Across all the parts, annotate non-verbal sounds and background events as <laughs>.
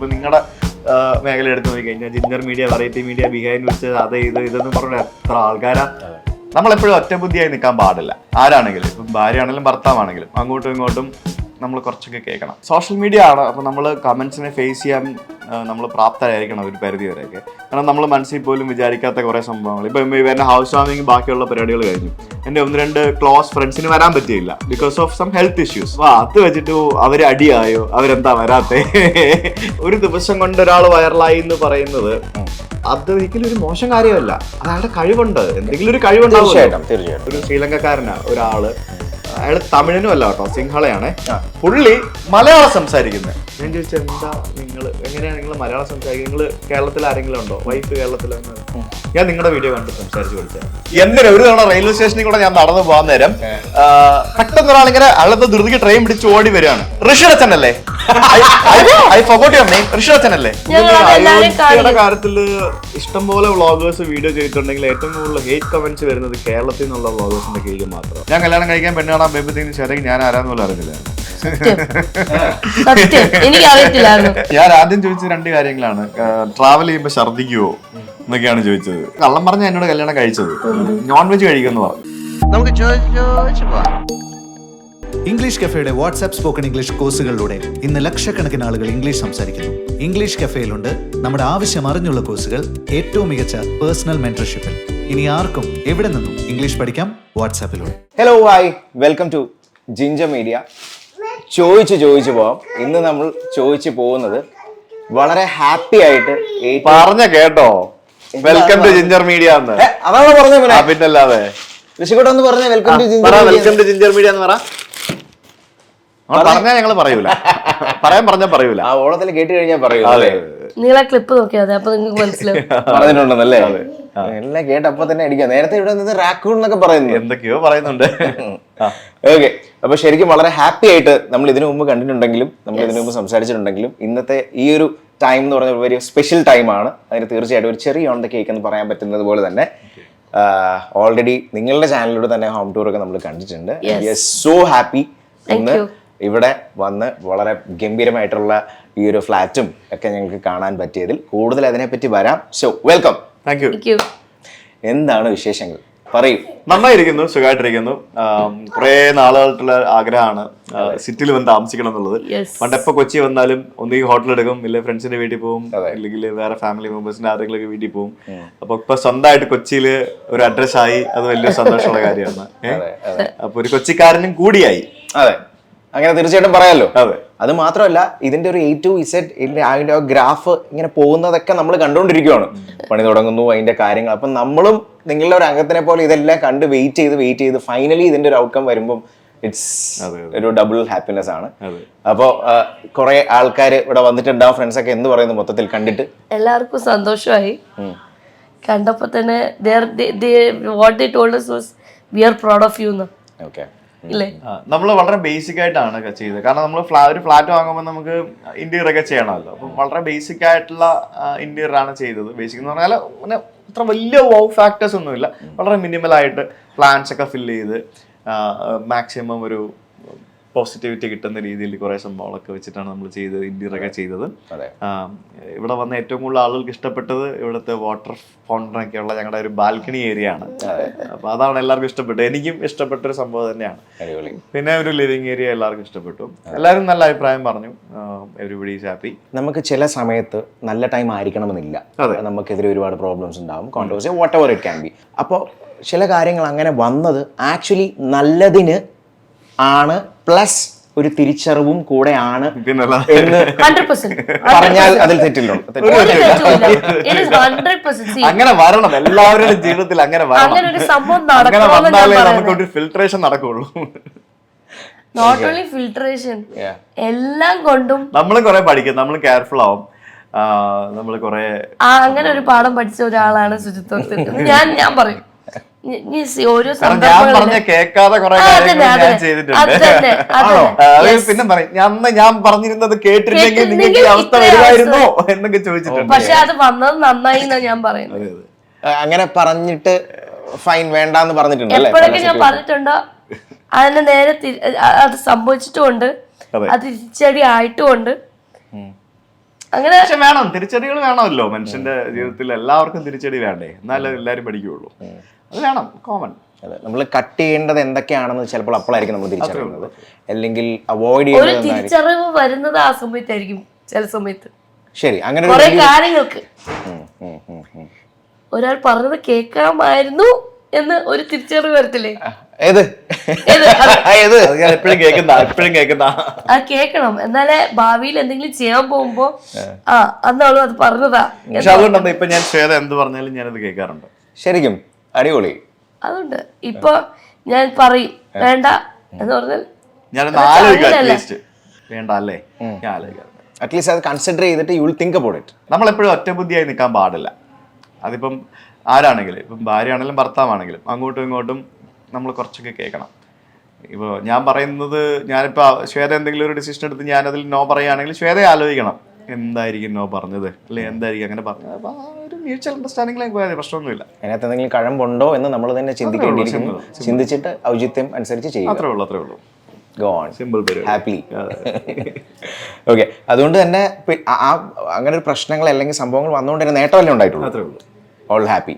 ഇപ്പൊ നിങ്ങളുടെ മേഖല എടുത്ത് നോക്കി കഴിഞ്ഞാൽ Ginger Media variety media behind വെച്ച് അത് ഇത് ഇതെന്ന് പറഞ്ഞ എത്ര ആൾക്കാരാ? നമ്മളെപ്പോഴും ഒറ്റബുദ്ധിയായി നിൽക്കാൻ പാടില്ല. ആരാണെങ്കിലും ഇപ്പം ഭാര്യയാണെങ്കിലും ഭർത്താവാണെങ്കിലും അങ്ങോട്ടും ഇങ്ങോട്ടും നമ്മൾ കുറച്ചൊക്കെ കേൾക്കണം. സോഷ്യൽ മീഡിയ ആണ്. അപ്പോൾ നമ്മൾ കമൻസിനെ ഫേസ് ചെയ്യാൻ നമ്മൾ പ്രാപ്തരായിരിക്കണം ഒരു പരിധി വരെയൊക്കെ കാരണം നമ്മൾ മനസ്സിൽ പോലും വിചാരിക്കാത്ത കുറേ സംഭവങ്ങൾ. ഇപ്പം ഇവരുടെ ഹൗസ് വാമിങ് ബാക്കിയുള്ള പരിപാടികൾ കഴിഞ്ഞു. എന്റെ ഒന്ന് രണ്ട് ക്ലോസ് ഫ്രണ്ട്സിന് വരാൻ പറ്റിയില്ല. Because of some health issues അപ്പോൾ അത് വെച്ചിട്ട് അവർ അടിയായോ? അവരെന്താ വരാത്തെ? ഒരു ദിവസം കൊണ്ട് ഒരാൾ വൈറലായി എന്ന് പറയുന്നത് അത് ഒരിക്കലും ഒരു മോശം കാര്യമല്ല. അയാളുടെ കഴിവുണ്ട്. എന്തെങ്കിലും ഒരു കഴിവുണ്ടാവും തീർച്ചയായിട്ടും. ഒരു ശ്രീലങ്കക്കാരനാ ഒരാൾ. അയാൾ തമിഴനും അല്ല കേട്ടോ സിംഹളയാണ്. പുള്ളി മലയാളം സംസാരിക്കുന്നത് ഞാൻ ചോദിച്ചു എന്താ നിങ്ങൾ എങ്ങനെയാണ് നിങ്ങൾ മലയാളം സംസാരിക്കുന്നത് നിങ്ങൾ കേരളത്തിൽ ആരെങ്കിലും ഉണ്ടോ? വൈഫ് കേരളത്തിലാണ് ഞാൻ നിങ്ങളുടെ വീഡിയോ കണ്ട് സംസാരിച്ചു വിളിച്ചത്. എന്തിനാ? ഒരു തവണ റെയിൽവേ സ്റ്റേഷനിൽ കൂടെ ഞാൻ നടന്നു പോകാൻ നേരം പെട്ടെന്ന് ഒരാളിങ്ങനെ അയാളത്തെ ധൃതിക്ക് ട്രെയിൻ പിടിച്ച് ഓടി വരികയാണ്. ഋഷിയുടെ ഐ ഫോർഗോട്ട് യുവർ നെയിം അല്ലേ കാര്യത്തിൽ ഇഷ്ടംപോലെ വ്ളോഗേഴ്സ് വീഡിയോ ചെയ്തിട്ടുണ്ടെങ്കിൽ ഏറ്റവും കൂടുതൽ ഹേറ്റ് കമന്റ്സ് വരുന്നത് കേരളത്തിൽ നിന്നുള്ള വ്ളോഗേഴ്സിന്റെ കീഴിൽ മാത്രം. ഞാൻ കല്യാണം കഴിക്കാൻ പെണ്ണ് കാണാൻ ബേബത്തിന് ശരി ഞാൻ ആരാന്ന് പോലും അറിഞ്ഞില്ല. <laughs> ഞാൻ ആദ്യം ചോദിച്ച രണ്ട് കാര്യങ്ങളാണ്. ട്രാവൽ ചെയ്യുമ്പോ ഛർദിക്കുവോ എന്നൊക്കെയാണ് ചോദിച്ചത്. കള്ളം പറഞ്ഞ എന്നോട് കല്യാണം കഴിച്ചത്. നോൺ വെജ് കഴിക്കുന്നു പറഞ്ഞു. നമുക്ക് ചോദിച്ചു ഇംഗ്ലീഷ് കഫേയുടെ വാട്സ്ആപ്പ് സ്പോക്കൺ ഇംഗ്ലീഷ് കോഴ്സുകളിലൂടെ ഇന്ന് ലക്ഷക്കണക്കിന് ആളുകൾ ഇംഗ്ലീഷ് സംസാരിക്കുന്നു. ഇംഗ്ലീഷ് കഫേയിലുണ്ട് നമ്മുടെ ആവശ്യം അറിഞ്ഞുള്ള കോഴ്സുകൾ ഏറ്റവും മികച്ച പേഴ്സണൽ മെന്റർഷിപ്പിൽ ഇനി ആർക്കും എവിടെ നിന്നും ഇംഗ്ലീഷ് പഠിക്കാം? വാട്സാപ്പിലൂടെ hello hi welcome to Ginger Media ചോദിച്ചു ചോദിച്ചു പോവാം. ഇന്ന് നമ്മൾ ചോദിച്ചു പോകുന്നത് വളരെ ഹാപ്പി ആയിട്ട് പറഞ്ഞ കേട്ടോ. വെൽക്കം ടു ജിഞ്ചർ മീഡിയ അതാണോ പറഞ്ഞ ആ, പിന്നല്ലാതെ. ഋഷിക്കോട്ട് ഒന്ന് പറഞ്ഞ welcome to Ginger welcome to Ginger Media എന്ന് പറ. പറഞ്ഞാൽ ഞങ്ങൾ പറയൂല. പറയാൻ പറഞ്ഞാൽ പറയൂല. ആ ഓണത്തിൽ കേട്ട് കഴിഞ്ഞാൽ പറയൂല അതെ. നിങ്ങളെ ക്ലിപ്പ് നോക്കിയാതെ അപ്പൊ നിങ്ങൾക്ക് മനസ്സിലാവും. <laughs> പറഞ്ഞിട്ടുണ്ടെന്നല്ലേ? എല്ലാം കേട്ട് അപ്പൊ തന്നെ അടിക്കാം നേരത്തെ ഇവിടെ നിന്ന് റാക്കൂൺ എന്നൊക്കെ പറയുന്നു. എന്തൊക്കെയോ പറയുന്നുണ്ട്. ആ. ഓക്കെ അപ്പൊ ശരിക്കും വളരെ ഹാപ്പി ആയിട്ട് നമ്മൾ ഇതിനു മുമ്പ് കണ്ടിട്ടുണ്ടെങ്കിലും നമ്മൾ ഇതിനു മുമ്പ് സംസാരിച്ചിട്ടുണ്ടെങ്കിലും ഇന്നത്തെ ഈ ഒരു ടൈം എന്ന് പറഞ്ഞ ഒരു സ്പെഷ്യൽ ടൈമാണ് അതിന് തീർച്ചയായിട്ടും ഒരു ചെറിയ ഓൺ ദ കേക്ക് എന്ന് പറയാൻ പറ്റുന്നത് പോലെ തന്നെ. ഓൾറെഡി നിങ്ങളുടെ ചാനലിലൂടെ തന്നെ ഹോം ടൂർ ഒക്കെ നമ്മൾ കണ്ടിട്ടുണ്ട്. സോ ഹാപ്പി ഇന്ന്. ഇവിടെ വന്ന് വളരെ ഗംഭീരമായിട്ടുള്ള ഈ ഒരു ഫ്ലാറ്റും ഒക്കെ ഞങ്ങൾക്ക് കാണാൻ പറ്റിയതിൽ കൂടുതൽ അതിനെപ്പറ്റി വരാം. സോ വെൽക്കം താങ്ക് യു എന്താണ് വിശേഷങ്ങൾ? പറയൂ. നന്നായിരിക്കുന്നു സുഖമായിട്ടിരിക്കുന്നു. കുറേ നാളുകളായിട്ടുള്ള ആഗ്രഹമാണ് സിറ്റിയിൽ വന്ന് താമസിക്കണം എന്നുള്ളത്. പണ്ടെപ്പോ പണ്ട് എപ്പോ കൊച്ചി വന്നാലും ഒന്നുകിൽ ഹോട്ടൽ എടുക്കും ഇല്ല ഫ്രണ്ട്സിന്റെ വീട്ടിൽ പോകും അല്ലെങ്കിൽ വേറെ ഫാമിലി മെമ്പേഴ്സിന്റെ ആരെങ്കിലും വീട്ടിൽ പോകും അപ്പൊ ഇപ്പൊ സ്വന്തമായിട്ട് കൊച്ചിയിൽ ഒരു അഡ്രസ് ആയി അത് വലിയ സന്തോഷമുള്ള <laughs> കാര്യമാണ്. അപ്പൊ ഒരു കൊച്ചിക്കാരനും കൂടിയായി. അതെ. അങ്ങനെ തീർച്ചയായിട്ടും പറയാലോ. അതെ. അത് മാത്രമല്ല ഇതിന്റെ ഒരു എ ടു ഇസെറ്റ് അതിന്റെ ഗ്രാഫ് ഇങ്ങനെ പോകുന്നതൊക്കെ നമ്മൾ കണ്ടുകൊണ്ടിരിക്കുകയാണ് പണി തുടങ്ങുന്നു അതിന്റെ കാര്യങ്ങൾ. അപ്പം നമ്മളും നിങ്ങളുടെ ഒരു അംഗത്തിനെ പോലെ ഇതെല്ലാം കണ്ട് വെയിറ്റ് ചെയ്ത് വെയിറ്റ് ചെയ്ത് ഫൈനലി ഇതിന്റെ ഒരു ഔട്ട്കം വരുമ്പം ഇറ്റ്സ് ഒരു ഡബിൾ ഹാപ്പിനെസ് ആണ്. അപ്പോൾ കുറെ ആൾക്കാർ ഇവിടെ വന്നിട്ടുണ്ടാവും ഫ്രണ്ട്സ് ഒക്കെ എന്ത് പറയുന്നു മൊത്തത്തിൽ കണ്ടിട്ട്? എല്ലാവർക്കും സന്തോഷമായി. ഉം. കണ്ടപ്പോ തന്നെ what they told was we are proud of you എന്ന് ഓക്കെ നമ്മൾ വളരെ ബേസിക് ആയിട്ടാണ് ചെയ്തത്. കാരണം നമ്മൾ ഒരു ഫ്ലാറ്റ് വാങ്ങുമ്പോൾ നമുക്ക് ഇന്റീരിയർ ഒക്കെ ചെയ്യണമല്ലോ. അപ്പം വളരെ ബേസിക് ആയിട്ടുള്ള ഇന്റീരിയർ ആണ് ചെയ്തത്. ബേസിക് എന്ന് പറഞ്ഞാൽ പിന്നെ അത്ര വലിയ വൗ ഫാക്ടേഴ്സ് ഒന്നുമില്ല. വളരെ മിനിമൽ ആയിട്ട് പ്ലാൻസ് ഒക്കെ ഫില്ല് ചെയ്ത് മാക്സിമം ഒരു പോസിറ്റിവിറ്റി കിട്ടുന്ന രീതിയിൽ കുറെ സംഭവങ്ങളൊക്കെ വെച്ചിട്ടാണ് നമ്മൾ ചെയ്തത് ഇന്ത്യയിലൊക്കെ ചെയ്തത്. ഇവിടെ വന്ന ഏറ്റവും കൂടുതൽ ആളുകൾക്ക് ഇഷ്ടപ്പെട്ടത് ഇവിടുത്തെ വാട്ടർ ഉള്ള ഞങ്ങളുടെ ഒരു ബാൽക്കണി ഏരിയ ആണ്. അപ്പൊ അതാണ് എല്ലാവർക്കും ഇഷ്ടപ്പെട്ടത്. എനിക്കും ഇഷ്ടപ്പെട്ട ഒരു സംഭവം തന്നെയാണ്. പിന്നെ ഒരു ലിവിങ് ഏരിയ എല്ലാവർക്കും ഇഷ്ടപ്പെട്ടു. എല്ലാവരും നല്ല അഭിപ്രായം പറഞ്ഞു. എവരിബഡി ഈസ് ഹാപ്പി നമുക്ക് ചില സമയത്ത് നല്ല ടൈം ആയിരിക്കണമെന്നില്ല. അതെ. നമുക്കെതിരെ ഒരുപാട് പ്രോബ്ലംസ് ഉണ്ടാവും controversy whatever it can be അപ്പോൾ ചില കാര്യങ്ങൾ അങ്ങനെ വന്നത് ആക്ച്വലി നല്ലതിന് ആണ് പ്ലസ് ഒരു തിരിച്ചറിവും കൂടെ ആണ് എന്ന് പറഞ്ഞാൽ അതിൽ തെറ്റില്ലോ. <laughs> അങ്ങനെ വരണം. എല്ലാവരുടെയും ജീവിതത്തിൽ അങ്ങനെ വരണം. അങ്ങനെ വന്നാലേ നമുക്ക് ഒരു ഫിൽട്രേഷൻ നടക്കുള്ളൂ. Not only filtration Yeah. എല്ലാം കൊണ്ടും നമ്മൾ കുറെ പഠിക്കും. നമ്മൾ കെയർഫുൾ ആവും. നമ്മൾ കുറെ അങ്ങനെ ഒരു പാഠം പഠിച്ച ഒരാളാണ് ശുചിത്വത്തിൽ. ഞാൻ ഞാൻ പറയും. ഓരോ പിന്നെ പറയും ഞാൻ അന്ന് ഞാൻ പറഞ്ഞിരുന്നത് കേട്ടിരുന്നെങ്കിൽ നിങ്ങൾക്ക് അവസ്ഥ വരുമായിരുന്നോ എന്നൊക്കെ ചോദിച്ചിട്ടുണ്ട്. പക്ഷെ അത് വന്നത് നന്നായി എന്നാ ഞാൻ പറയുന്നത്. അങ്ങനെ പറഞ്ഞിട്ട് ഫൈൻ വേണ്ടാന്ന് പറഞ്ഞിട്ടുണ്ട് അല്ലേ? എപ്പോഴൊക്കെ ഞാൻ പറഞ്ഞിട്ടുണ്ടോ? അതിന് നേരെ അത് സംഭവിച്ചിട്ടുമുണ്ട്. അത്. തിരിച്ചടി ആയിട്ടുമുണ്ട്. അങ്ങനെ പക്ഷെ വേണം തിരിച്ചടികൾ വേണമല്ലോ. മനുഷ്യന്റെ ജീവിതത്തിൽ എല്ലാവർക്കും തിരിച്ചടി വേണ്ടേ? എന്നാലും എല്ലാവരും പഠിക്കുകയുള്ളൂ. അത് വേണം കോമൺ അതെ നമ്മൾ കട്ട് ചെയ്യേണ്ടത് എന്തൊക്കെയാണെന്ന് ചിലപ്പോൾ അപ്പോഴായിരിക്കും നമ്മൾ തിരിച്ചറിയുന്നത്. അല്ലെങ്കിൽ അവോയ്ഡ് ഒരു ചെയ്യേണ്ടത് തിരിച്ചറിവ് വരുന്നത് ആ സമയത്തായിരിക്കും ചില സമയത്ത്. ശരി അങ്ങനെ ഒരു കുറെ വലിയ- കാര്യങ്ങൾക്ക്. ഉം, ഉം, ഉം, ഉം. ഒരാൾ പറഞ്ഞത് കേൾക്കാമായിരുന്നു എന്ന് ഒരു തിരിച്ചറിവ് വരത്തില്ലേ? ഏത്? ഏത്? അത് <laughs> ഏത്? അത് ഞാൻ എപ്പോഴും കേൾക്കുന്ന എപ്പോഴും കേൾക്കുന്ന. ആ കേൾക്കണം. എന്നാലേ ഭാവിയിൽ എന്തെങ്കിലും ചെയ്യാൻ പോകുമ്പോ ആ. അന്നാളും അത് പറഞ്ഞതാ പക്ഷെ അതുകൊണ്ടെന്താ ഇപ്പൊ ഞാൻ ശ്വേത എന്ത് പറഞ്ഞാലും ഞാനത് കേൾക്കാറുണ്ട്. ശരിക്കും. അടിപൊളി. അതുണ്ട്. ഇപ്പൊ ഞാൻ പറയും വേണ്ട എന്ന് പറഞ്ഞാൽ വേണ്ട അല്ലേ? ഞാൻ അറ്റ്ലീസ്റ്റ് അത് കൺസിഡർ ചെയ്തിട്ട് you will think about it നമ്മളെപ്പോഴും ഒറ്റബുദ്ധിയായി നിൽക്കാൻ പാടില്ല. അതിപ്പം ആരാണെങ്കിലും ഇപ്പം ഭാര്യയാണെങ്കിലും ഭർത്താവാണെങ്കിലും അങ്ങോട്ടും ഇങ്ങോട്ടും നമ്മൾ കുറച്ചൊക്കെ കേൾക്കണം. ഇപ്പോൾ ഞാൻ പറയുന്നത് ഞാനിപ്പോൾ ശ്വേത എന്തെങ്കിലും ഒരു ഡിസിഷൻ എടുത്ത് ഞാനതിൽ നോ പറയുകയാണെങ്കിൽ ശ്വേതയെ ആലോചിക്കണം. എന്തായിരിക്കും നോ പറഞ്ഞത്? അല്ലെ എന്തായിരിക്കും? അങ്ങനെ പറഞ്ഞത് അപ്പൊ ആ ഒരു മ്യൂച്വൽ അണ്ടർസ്റ്റാൻഡിംഗ് പോയാൽ പ്രശ്നമൊന്നുമില്ല. അതിനകത്ത് എന്തെങ്കിലും കഴമ്പുണ്ടോ എന്ന് നമ്മൾ തന്നെ ചിന്തിക്കേണ്ടിയിരിക്കുന്നു. ചിന്തിച്ചിട്ട് ഔചിത്യം അനുസരിച്ച് ചെയ്യും അത്രേ ഉള്ളൂ അത്രേ ഉള്ളൂ. സിമ്പിൾ ഹാപ്പിലി ഓക്കെ അതുകൊണ്ട് തന്നെ ആ- ആ അങ്ങനെ ഒരു പ്രശ്നങ്ങൾ അല്ലെങ്കിൽ സംഭവങ്ങൾ വന്നുകൊണ്ട് തന്നെ നേട്ടമല്ലേ ഉണ്ടായിട്ടുള്ളൂ? ഓൾ ഹാപ്പി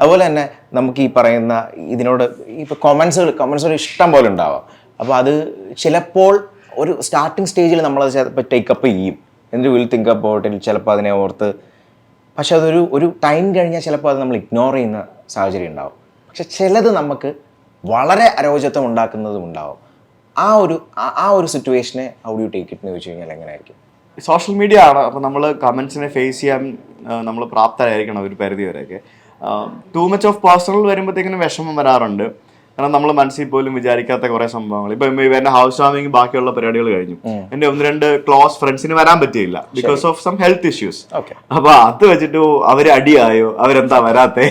അതുപോലെ തന്നെ നമുക്ക് ഈ പറയുന്ന ഇതിനോട് ഇപ്പോൾ കൊമൻസുകൾ കൊമൻസുകൾ ഇഷ്ടം പോലെ ഉണ്ടാവാം. അപ്പോൾ അത് ചിലപ്പോൾ ഒരു സ്റ്റാർട്ടിങ് സ്റ്റേജിൽ നമ്മളത് ചിലപ്പോൾ ടേക്കപ്പ് ചെയ്യും. എന്നിട്ട് വിൽ തിങ്ക് അബൌട്ട് ചിലപ്പോൾ അതിനെ ഓർത്ത്. പക്ഷെ അതൊരു ഒരു ടൈം കഴിഞ്ഞാൽ ചിലപ്പോൾ അത് നമ്മൾ ഇഗ്നോർ ചെയ്യുന്ന സാഹചര്യം ഉണ്ടാവും. പക്ഷെ ചിലത് നമുക്ക് വളരെ അരോചത്വം ഉണ്ടാക്കുന്നതും ഉണ്ടാവും. ആ ഒരു ആ ഒരു സിറ്റുവേഷനെ ഹൗ ഡു ടേക്ക് ഇറ്റ് എന്ന് ചോദിച്ചു കഴിഞ്ഞാൽ എങ്ങനെയായിരിക്കും? സോഷ്യൽ മീഡിയ ആണ്. അപ്പോൾ നമ്മൾ കമൻസിനെ ഫേസ് ചെയ്യാൻ നമ്മൾ പ്രാപ്തരായിരിക്കണം ഒരു പരിധി വരെയൊക്കെ. ടൂ മച്ച് ഓഫ് പേഴ്സണൽ വരുമ്പോഴത്തേക്കിനും വിഷമം വരാറുണ്ട്. കാരണം നമ്മൾ മനസ്സിൽ പോലും വിചാരിക്കാത്ത കുറെ സംഭവങ്ങൾ. ഇപ്പൊ ഇവന്റെ ഹൗസ് വാമിങ് ബാക്കിയുള്ള പരിപാടികൾ കഴിഞ്ഞു. എന്റെ ഒന്ന് രണ്ട് ക്ലോസ് ഫ്രണ്ട്സിന് വരാൻ പറ്റിയില്ല. Because of some health issues. അപ്പൊ അത് വെച്ചിട്ട് അവർ അടിയായോ? അവരെന്താ വരാത്തെ?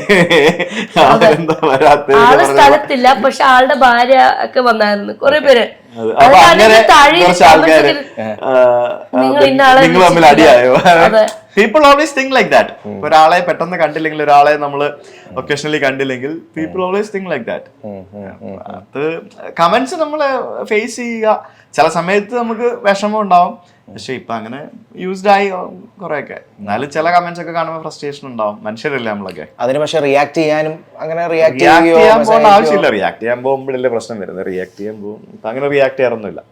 അവരെന്താ വരാത്തെ? സ്ഥലത്തില്ല പക്ഷെ ആളുടെ ഭാര്യ ഒക്കെ വന്നായിരുന്നു. കുറെ പേര്. അപ്പൊ അങ്ങനെ കുറച്ച് ആൾക്കാര് നിങ്ങൾ തമ്മിൽ അടിയായോ. People always think like that ഒരാളെ പെട്ടെന്ന് കണ്ടില്ലെങ്കിൽ ഒരാളെ നമ്മൾ ഒക്കേഷണലി കണ്ടില്ലെങ്കിൽ people always think like that അത് കമന്റ്സ് നമ്മൾ ഫേസ് ചെയ്യുക. ചില സമയത്ത് നമുക്ക് വിഷമം ഉണ്ടാവും. പക്ഷെ ഇപ്പൊ അങ്ങനെ യൂസ്ഡ് ആയി കുറെയൊക്കെ. എന്നാലും ചില കമന്റ്സ് ഒക്കെ കാണുമ്പോൾ ഫ്രസ്ട്രേഷൻ ഉണ്ടാവും. മനുഷ്യരല്ലേ നമ്മളൊക്കെ. അതിന് പക്ഷെ റിയാക്ട് ചെയ്യാനും അങ്ങനെ റിയാക്ട് ചെയ്യാൻ പോകേണ്ട ആവശ്യമില്ല. റിയാക്ട് ചെയ്യാൻ പോകുമ്പോഴല്ലേ പ്രശ്നം വരുന്നത്. റിയാക്ട് ചെയ്യാൻ പോകും. അങ്ങനെ റിയാക്ട് ചെയ്യാറൊന്നുമില്ല.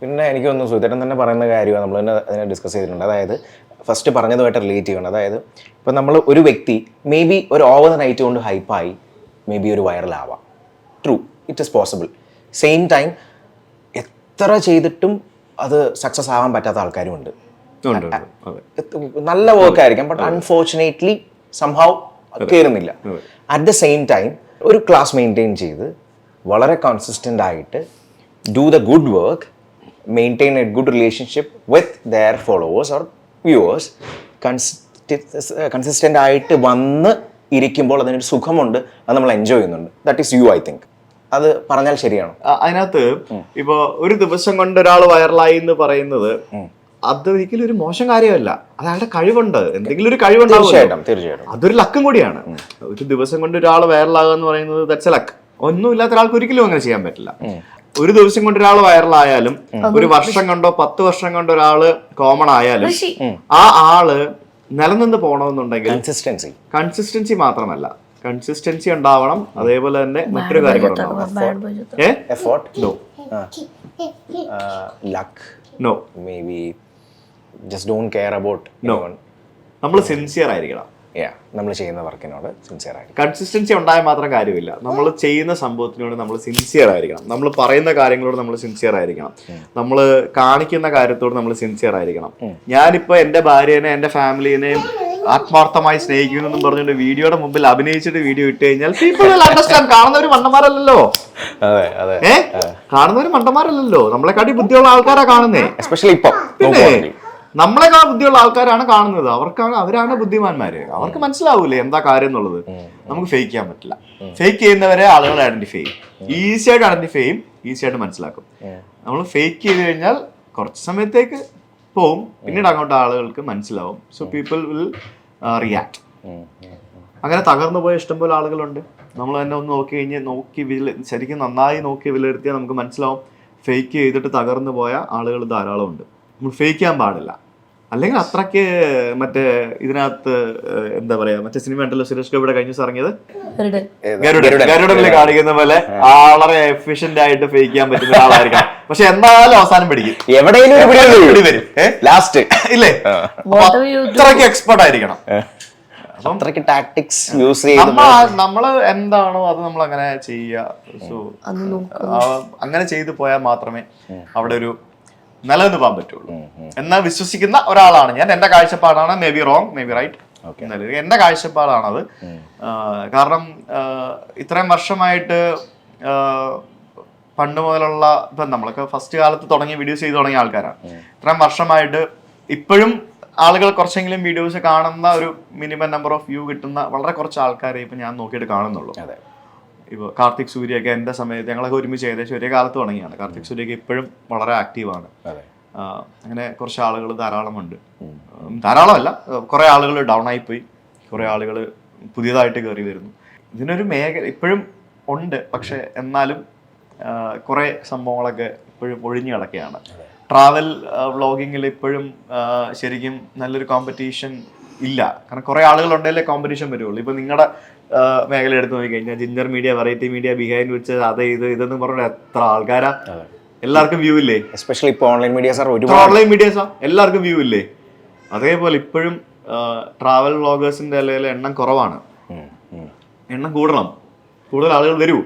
പിന്നെ എനിക്ക് തോന്നുന്നു സുധരൻ തന്നെ പറയുന്ന കാര്യമാണ് നമ്മൾ തന്നെ അതിനെ ഡിസ്കസ് ചെയ്തിട്ടുണ്ട്. അതായത് ഫസ്റ്റ് പറഞ്ഞതുമായിട്ട് റിലേറ്റ് ചെയ്യണം. അതായത് ഇപ്പം നമ്മൾ ഒരു വ്യക്തി മേ ബി ഒരു ഓവർ നൈറ്റ് കൊണ്ട് ഹൈപ്പായി മേ ബി ഒരു വൈറലാവാം true it is possible same time എത്ര ചെയ്തിട്ടും അത് സക്സസ് ആവാൻ പറ്റാത്ത ആൾക്കാരും ഉണ്ട്. നല്ല വർക്ക് ആയിരിക്കാം ബട്ട് അൺഫോർച്ചുനേറ്റ്ലി സംഭവം കയറുന്നില്ല അറ്റ് ദ സെയിം ടൈം ഒരു ക്ലാസ് മെയിന്റെയിൻ ചെയ്ത് വളരെ കൺസിസ്റ്റന്റ് ആയിട്ട് do the good work maintain a good relationship with their followers or viewers consistent ആയിട്ട് വന്ന് ഇരിക്കുമ്പോൾ അതിനൊരു സുഖമുണ്ട് അത് നമ്മൾ എൻജോയ് ചെയ്യുന്നുണ്ട്. That is you I think അത് പറഞ്ഞാൽ ശരിയാണ്? അതിനകത്ത് ഇപ്പൊ ഒരു ദിവസം കൊണ്ട് ഒരാൾ വൈറലായി എന്ന് പറയുന്നത് അത് ഒരിക്കലും ഒരു മോശം കാര്യമല്ല. അത് അയാളുടെ കഴിവുണ്ട്. എന്തെങ്കിലും ഒരു കഴിവുണ്ട് തീർച്ചയായിട്ടും തീർച്ചയായിട്ടും. അതൊരു ലക്കും കൂടിയാണ്. ഒരു ദിവസം കൊണ്ട് ഒരാൾ വൈറലാകുക എന്ന് പറയുന്നത് ദറ്റ്സ് എ ലക്ക് ഒന്നുമില്ലാത്ത ഒരാൾക്ക് ഒരിക്കലും അങ്ങനെ ചെയ്യാൻ പറ്റില്ല. ഒരു ദിവസം കൊണ്ട് ഒരാൾ വൈറലായാലും ഒരു വർഷം കൊണ്ടോ പത്ത് വർഷം കൊണ്ടോ ഒരാൾ കോമൺ ആയാലും ആ ആൾ നിലനിന്ന് പോകണമെന്നുണ്ടെങ്കിൽ കൺസിസ്റ്റൻസി കൺസിസ്റ്റൻസി മാത്രമല്ല. കൺസിസ്റ്റൻസി ഉണ്ടാവണം. അതേപോലെ തന്നെ മറ്റൊരു കാര്യം no luck no maybe just don't care about no നമ്മൾ സിൻസിയർ ആയിരിക്കണം. നമ്മൾ ചെയ്യുന്ന വർക്കിനോട് സിൻസിയർ ആയിട്ട് കൺസിസ്റ്റൻസി ഉണ്ടായാൽ മാത്രം കാര്യമില്ല. നമ്മൾ ചെയ്യുന്ന സംഭവത്തിനോട് നമ്മൾ സിൻസിയർ ആയിരിക്കണം. നമ്മൾ പറയുന്ന കാര്യങ്ങളോട് നമ്മൾ സിൻസിയർ ആയിരിക്കണം. നമ്മൾ കാണിക്കുന്ന കാര്യത്തോട് നമ്മൾ സിൻസിയർ ആയിരിക്കണം. ഞാനിപ്പോ എന്റെ ഭാര്യനെ എന്റെ ഫാമിലിനെയും ആത്മാർത്ഥമായി സ്നേഹിക്കുന്നു എന്നും പറഞ്ഞുകൊണ്ട് വീഡിയോയുടെ മുമ്പിൽ അഭിനയിച്ചിട്ട് വീഡിയോ ഇട്ട് കഴിഞ്ഞാൽ പീപ്പിൾ അണ്ടർസ്റ്റാൻഡ് കാണുന്നവർ മണ്ടന്മാരല്ലല്ലോ. അതെ അതെ ഏ? കാണുന്നവർ മണ്ടന്മാരല്ലല്ലോ. നമ്മളെക്കാട്ടി ബുദ്ധിയുള്ള ആൾക്കാരാ കാണുന്നേ. എസ്പെഷ്യലി ഇപ്പം. പിന്നെ നമ്മളെക്കാൾ ബുദ്ധിയുള്ള ആൾക്കാരാണ് കാണുന്നത്. അവർക്കാണ് അവരാണ് ബുദ്ധിമാന്മാര്. അവർക്ക് മനസ്സിലാവൂലേ എന്താ കാര്യം എന്നുള്ളത്. നമുക്ക് ഫേക്ക് ചെയ്യാൻ പറ്റില്ല. ഫേക്ക് ചെയ്യുന്നവരെ ആളുകൾ ഐഡന്റിഫൈ ചെയ്യും. ഈസി ആയിട്ട് ഐഡന്റിഫൈ ചെയ്യും ഈസി ആയിട്ട് മനസ്സിലാക്കും. നമ്മൾ ഫേക്ക് ചെയ്ത് കഴിഞ്ഞാൽ കുറച്ച് സമയത്തേക്ക് പോവും പിന്നീട് അങ്ങോട്ട് ആളുകൾക്ക് മനസ്സിലാവും. സോ പീപ്പിൾ വിൽ റിയാക്ട് അങ്ങനെ തകർന്നു പോയ ഇഷ്ടംപോലെ ആളുകളുണ്ട്. നമ്മൾ തന്നെ ഒന്ന് നോക്കി കഴിഞ്ഞ് നോക്കി വില ശരിക്കും നന്നായി നോക്കി വിലയിരുത്തിയാൽ നമുക്ക് മനസ്സിലാവും. ഫേക്ക് ചെയ്തിട്ട് തകർന്നു പോയ ആളുകൾ ധാരാളം ഉണ്ട് നമ്മൾ ഫേക്ക് ചെയ്യാൻ പാടില്ല. അല്ലെങ്കിൽ അത്രയ്ക്ക് മറ്റേ ഇതിനകത്ത് എന്താ പറയാ മറ്റേ സിനിമ ഉണ്ടല്ലോ സുരേഷ് ഗോപിയുടെ കഴിഞ്ഞ ദിവസം ഇറങ്ങിയത്? ഗരുഡനിൽ കാണിക്കുന്ന പോലെ വളരെ എഫിഷ്യന്റ് ആയിട്ട് ഫേക്ക് ചെയ്യാൻ പറ്റുന്ന ഒരാളായിരിക്കാം പക്ഷെ എന്തായാലും അവസാനം പിടിക്കും. എവിടെയെങ്കിലും. ലാസ്റ്റ് ഇല്ലേ? അത്രയ്ക്ക് അത്രയ്ക്ക് എക്സ്പെർട്ട് ആയിരിക്കണം. അത്രയ്ക്ക് ടാക്ടിക്സ് യൂസ് ചെയ്ത് നമ്മൾ എന്താണോ അത് നമ്മൾ അങ്ങനെ ചെയ്യുക സോ അങ്ങനെ ചെയ്തു പോയാൽ മാത്രമേ അവിടെ ഒരു നിലനിന്ന് പോകാൻ പറ്റുള്ളൂ എന്നാ വിശ്വസിക്കുന്ന ഒരാളാണ് ഞാൻ. എന്റെ കാഴ്ചപ്പാടാണ് maybe wrong maybe right എന്റെ കാഴ്ചപ്പാടാണത്. കാരണം ഇത്രയും വർഷമായിട്ട് പണ്ട് മുതലുള്ള ഇപ്പൊ നമ്മളൊക്കെ ഫസ്റ്റ് കാലത്ത് തുടങ്ങി വീഡിയോസ് ചെയ്തു തുടങ്ങിയ ആൾക്കാരാണ്. ഇത്രയും വർഷമായിട്ട് ഇപ്പോഴും ആളുകൾ കുറച്ചെങ്കിലും വീഡിയോസ് കാണുന്ന ഒരു മിനിമം നമ്പർ ഓഫ് വ്യൂ കിട്ടുന്ന വളരെ കുറച്ച് ആൾക്കാരെ ഇപ്പൊ ഞാൻ നോക്കിയിട്ട് കാണുന്നുള്ളൂ. അതെ. ഇപ്പോൾ കാർത്തിക് സൂര്യയൊക്കെ എന്റെ സമയത്ത് ഞങ്ങളൊക്കെ ഒരുമിച്ച് ഏകദേശം ഒരേ കാലത്ത് തുടങ്ങിയാണ്. കാർത്തിക് സൂര്യയൊക്കെ ഇപ്പോഴും വളരെ ആക്റ്റീവാണ്. അങ്ങനെ കുറച്ച് ആളുകൾ ധാരാളമുണ്ട്. ധാരാളമല്ല കുറേ ആളുകൾ ഡൗൺ ആയിപ്പോയി. കുറേ ആളുകൾ പുതിയതായിട്ട് കയറി വരുന്നു. ഇതിനൊരു മേഖല ഇപ്പോഴും ഉണ്ട് പക്ഷെ എന്നാലും കുറേ സംഭവങ്ങളൊക്കെ ഇപ്പോഴും ഒഴിഞ്ഞു കിടക്കുകയാണ്. ട്രാവൽ വ്ളോഗിങ്ങിൽ ഇപ്പോഴും ശരിക്കും നല്ലൊരു കോമ്പറ്റീഷൻ ഇല്ല. കാരണം കുറേ ആളുകൾ ഉണ്ടെങ്കിലേ കോമ്പറ്റീഷൻ വരുള്ളൂ. ഇപ്പൊ നിങ്ങളുടെ മേഖല എടുത്ത് നോക്കിക്കഴിഞ്ഞാൽ Ginger Media variety media behind വെച്ച് അത് ഇത് ഇതെന്ന് പറഞ്ഞ എത്ര ആൾക്കാരാ? എല്ലാവർക്കും വ്യൂ ഇല്ലേ? എസ്പെഷ്യലി ഇപ്പൊ ഓൺലൈൻ മീഡിയ സാർ ഒരുപാട് ഓൺലൈൻ മീഡിയസാ എല്ലാവർക്കും വ്യൂ ഇല്ലേ? അതേപോലെ ഇപ്പോഴും ട്രാവൽ വ്ളോഗേഴ്സിന്റെ അല്ലെങ്കിൽ എണ്ണം കുറവാണ്. എണ്ണം കൂടണം. കൂടുതൽ ആളുകൾ വരൂ.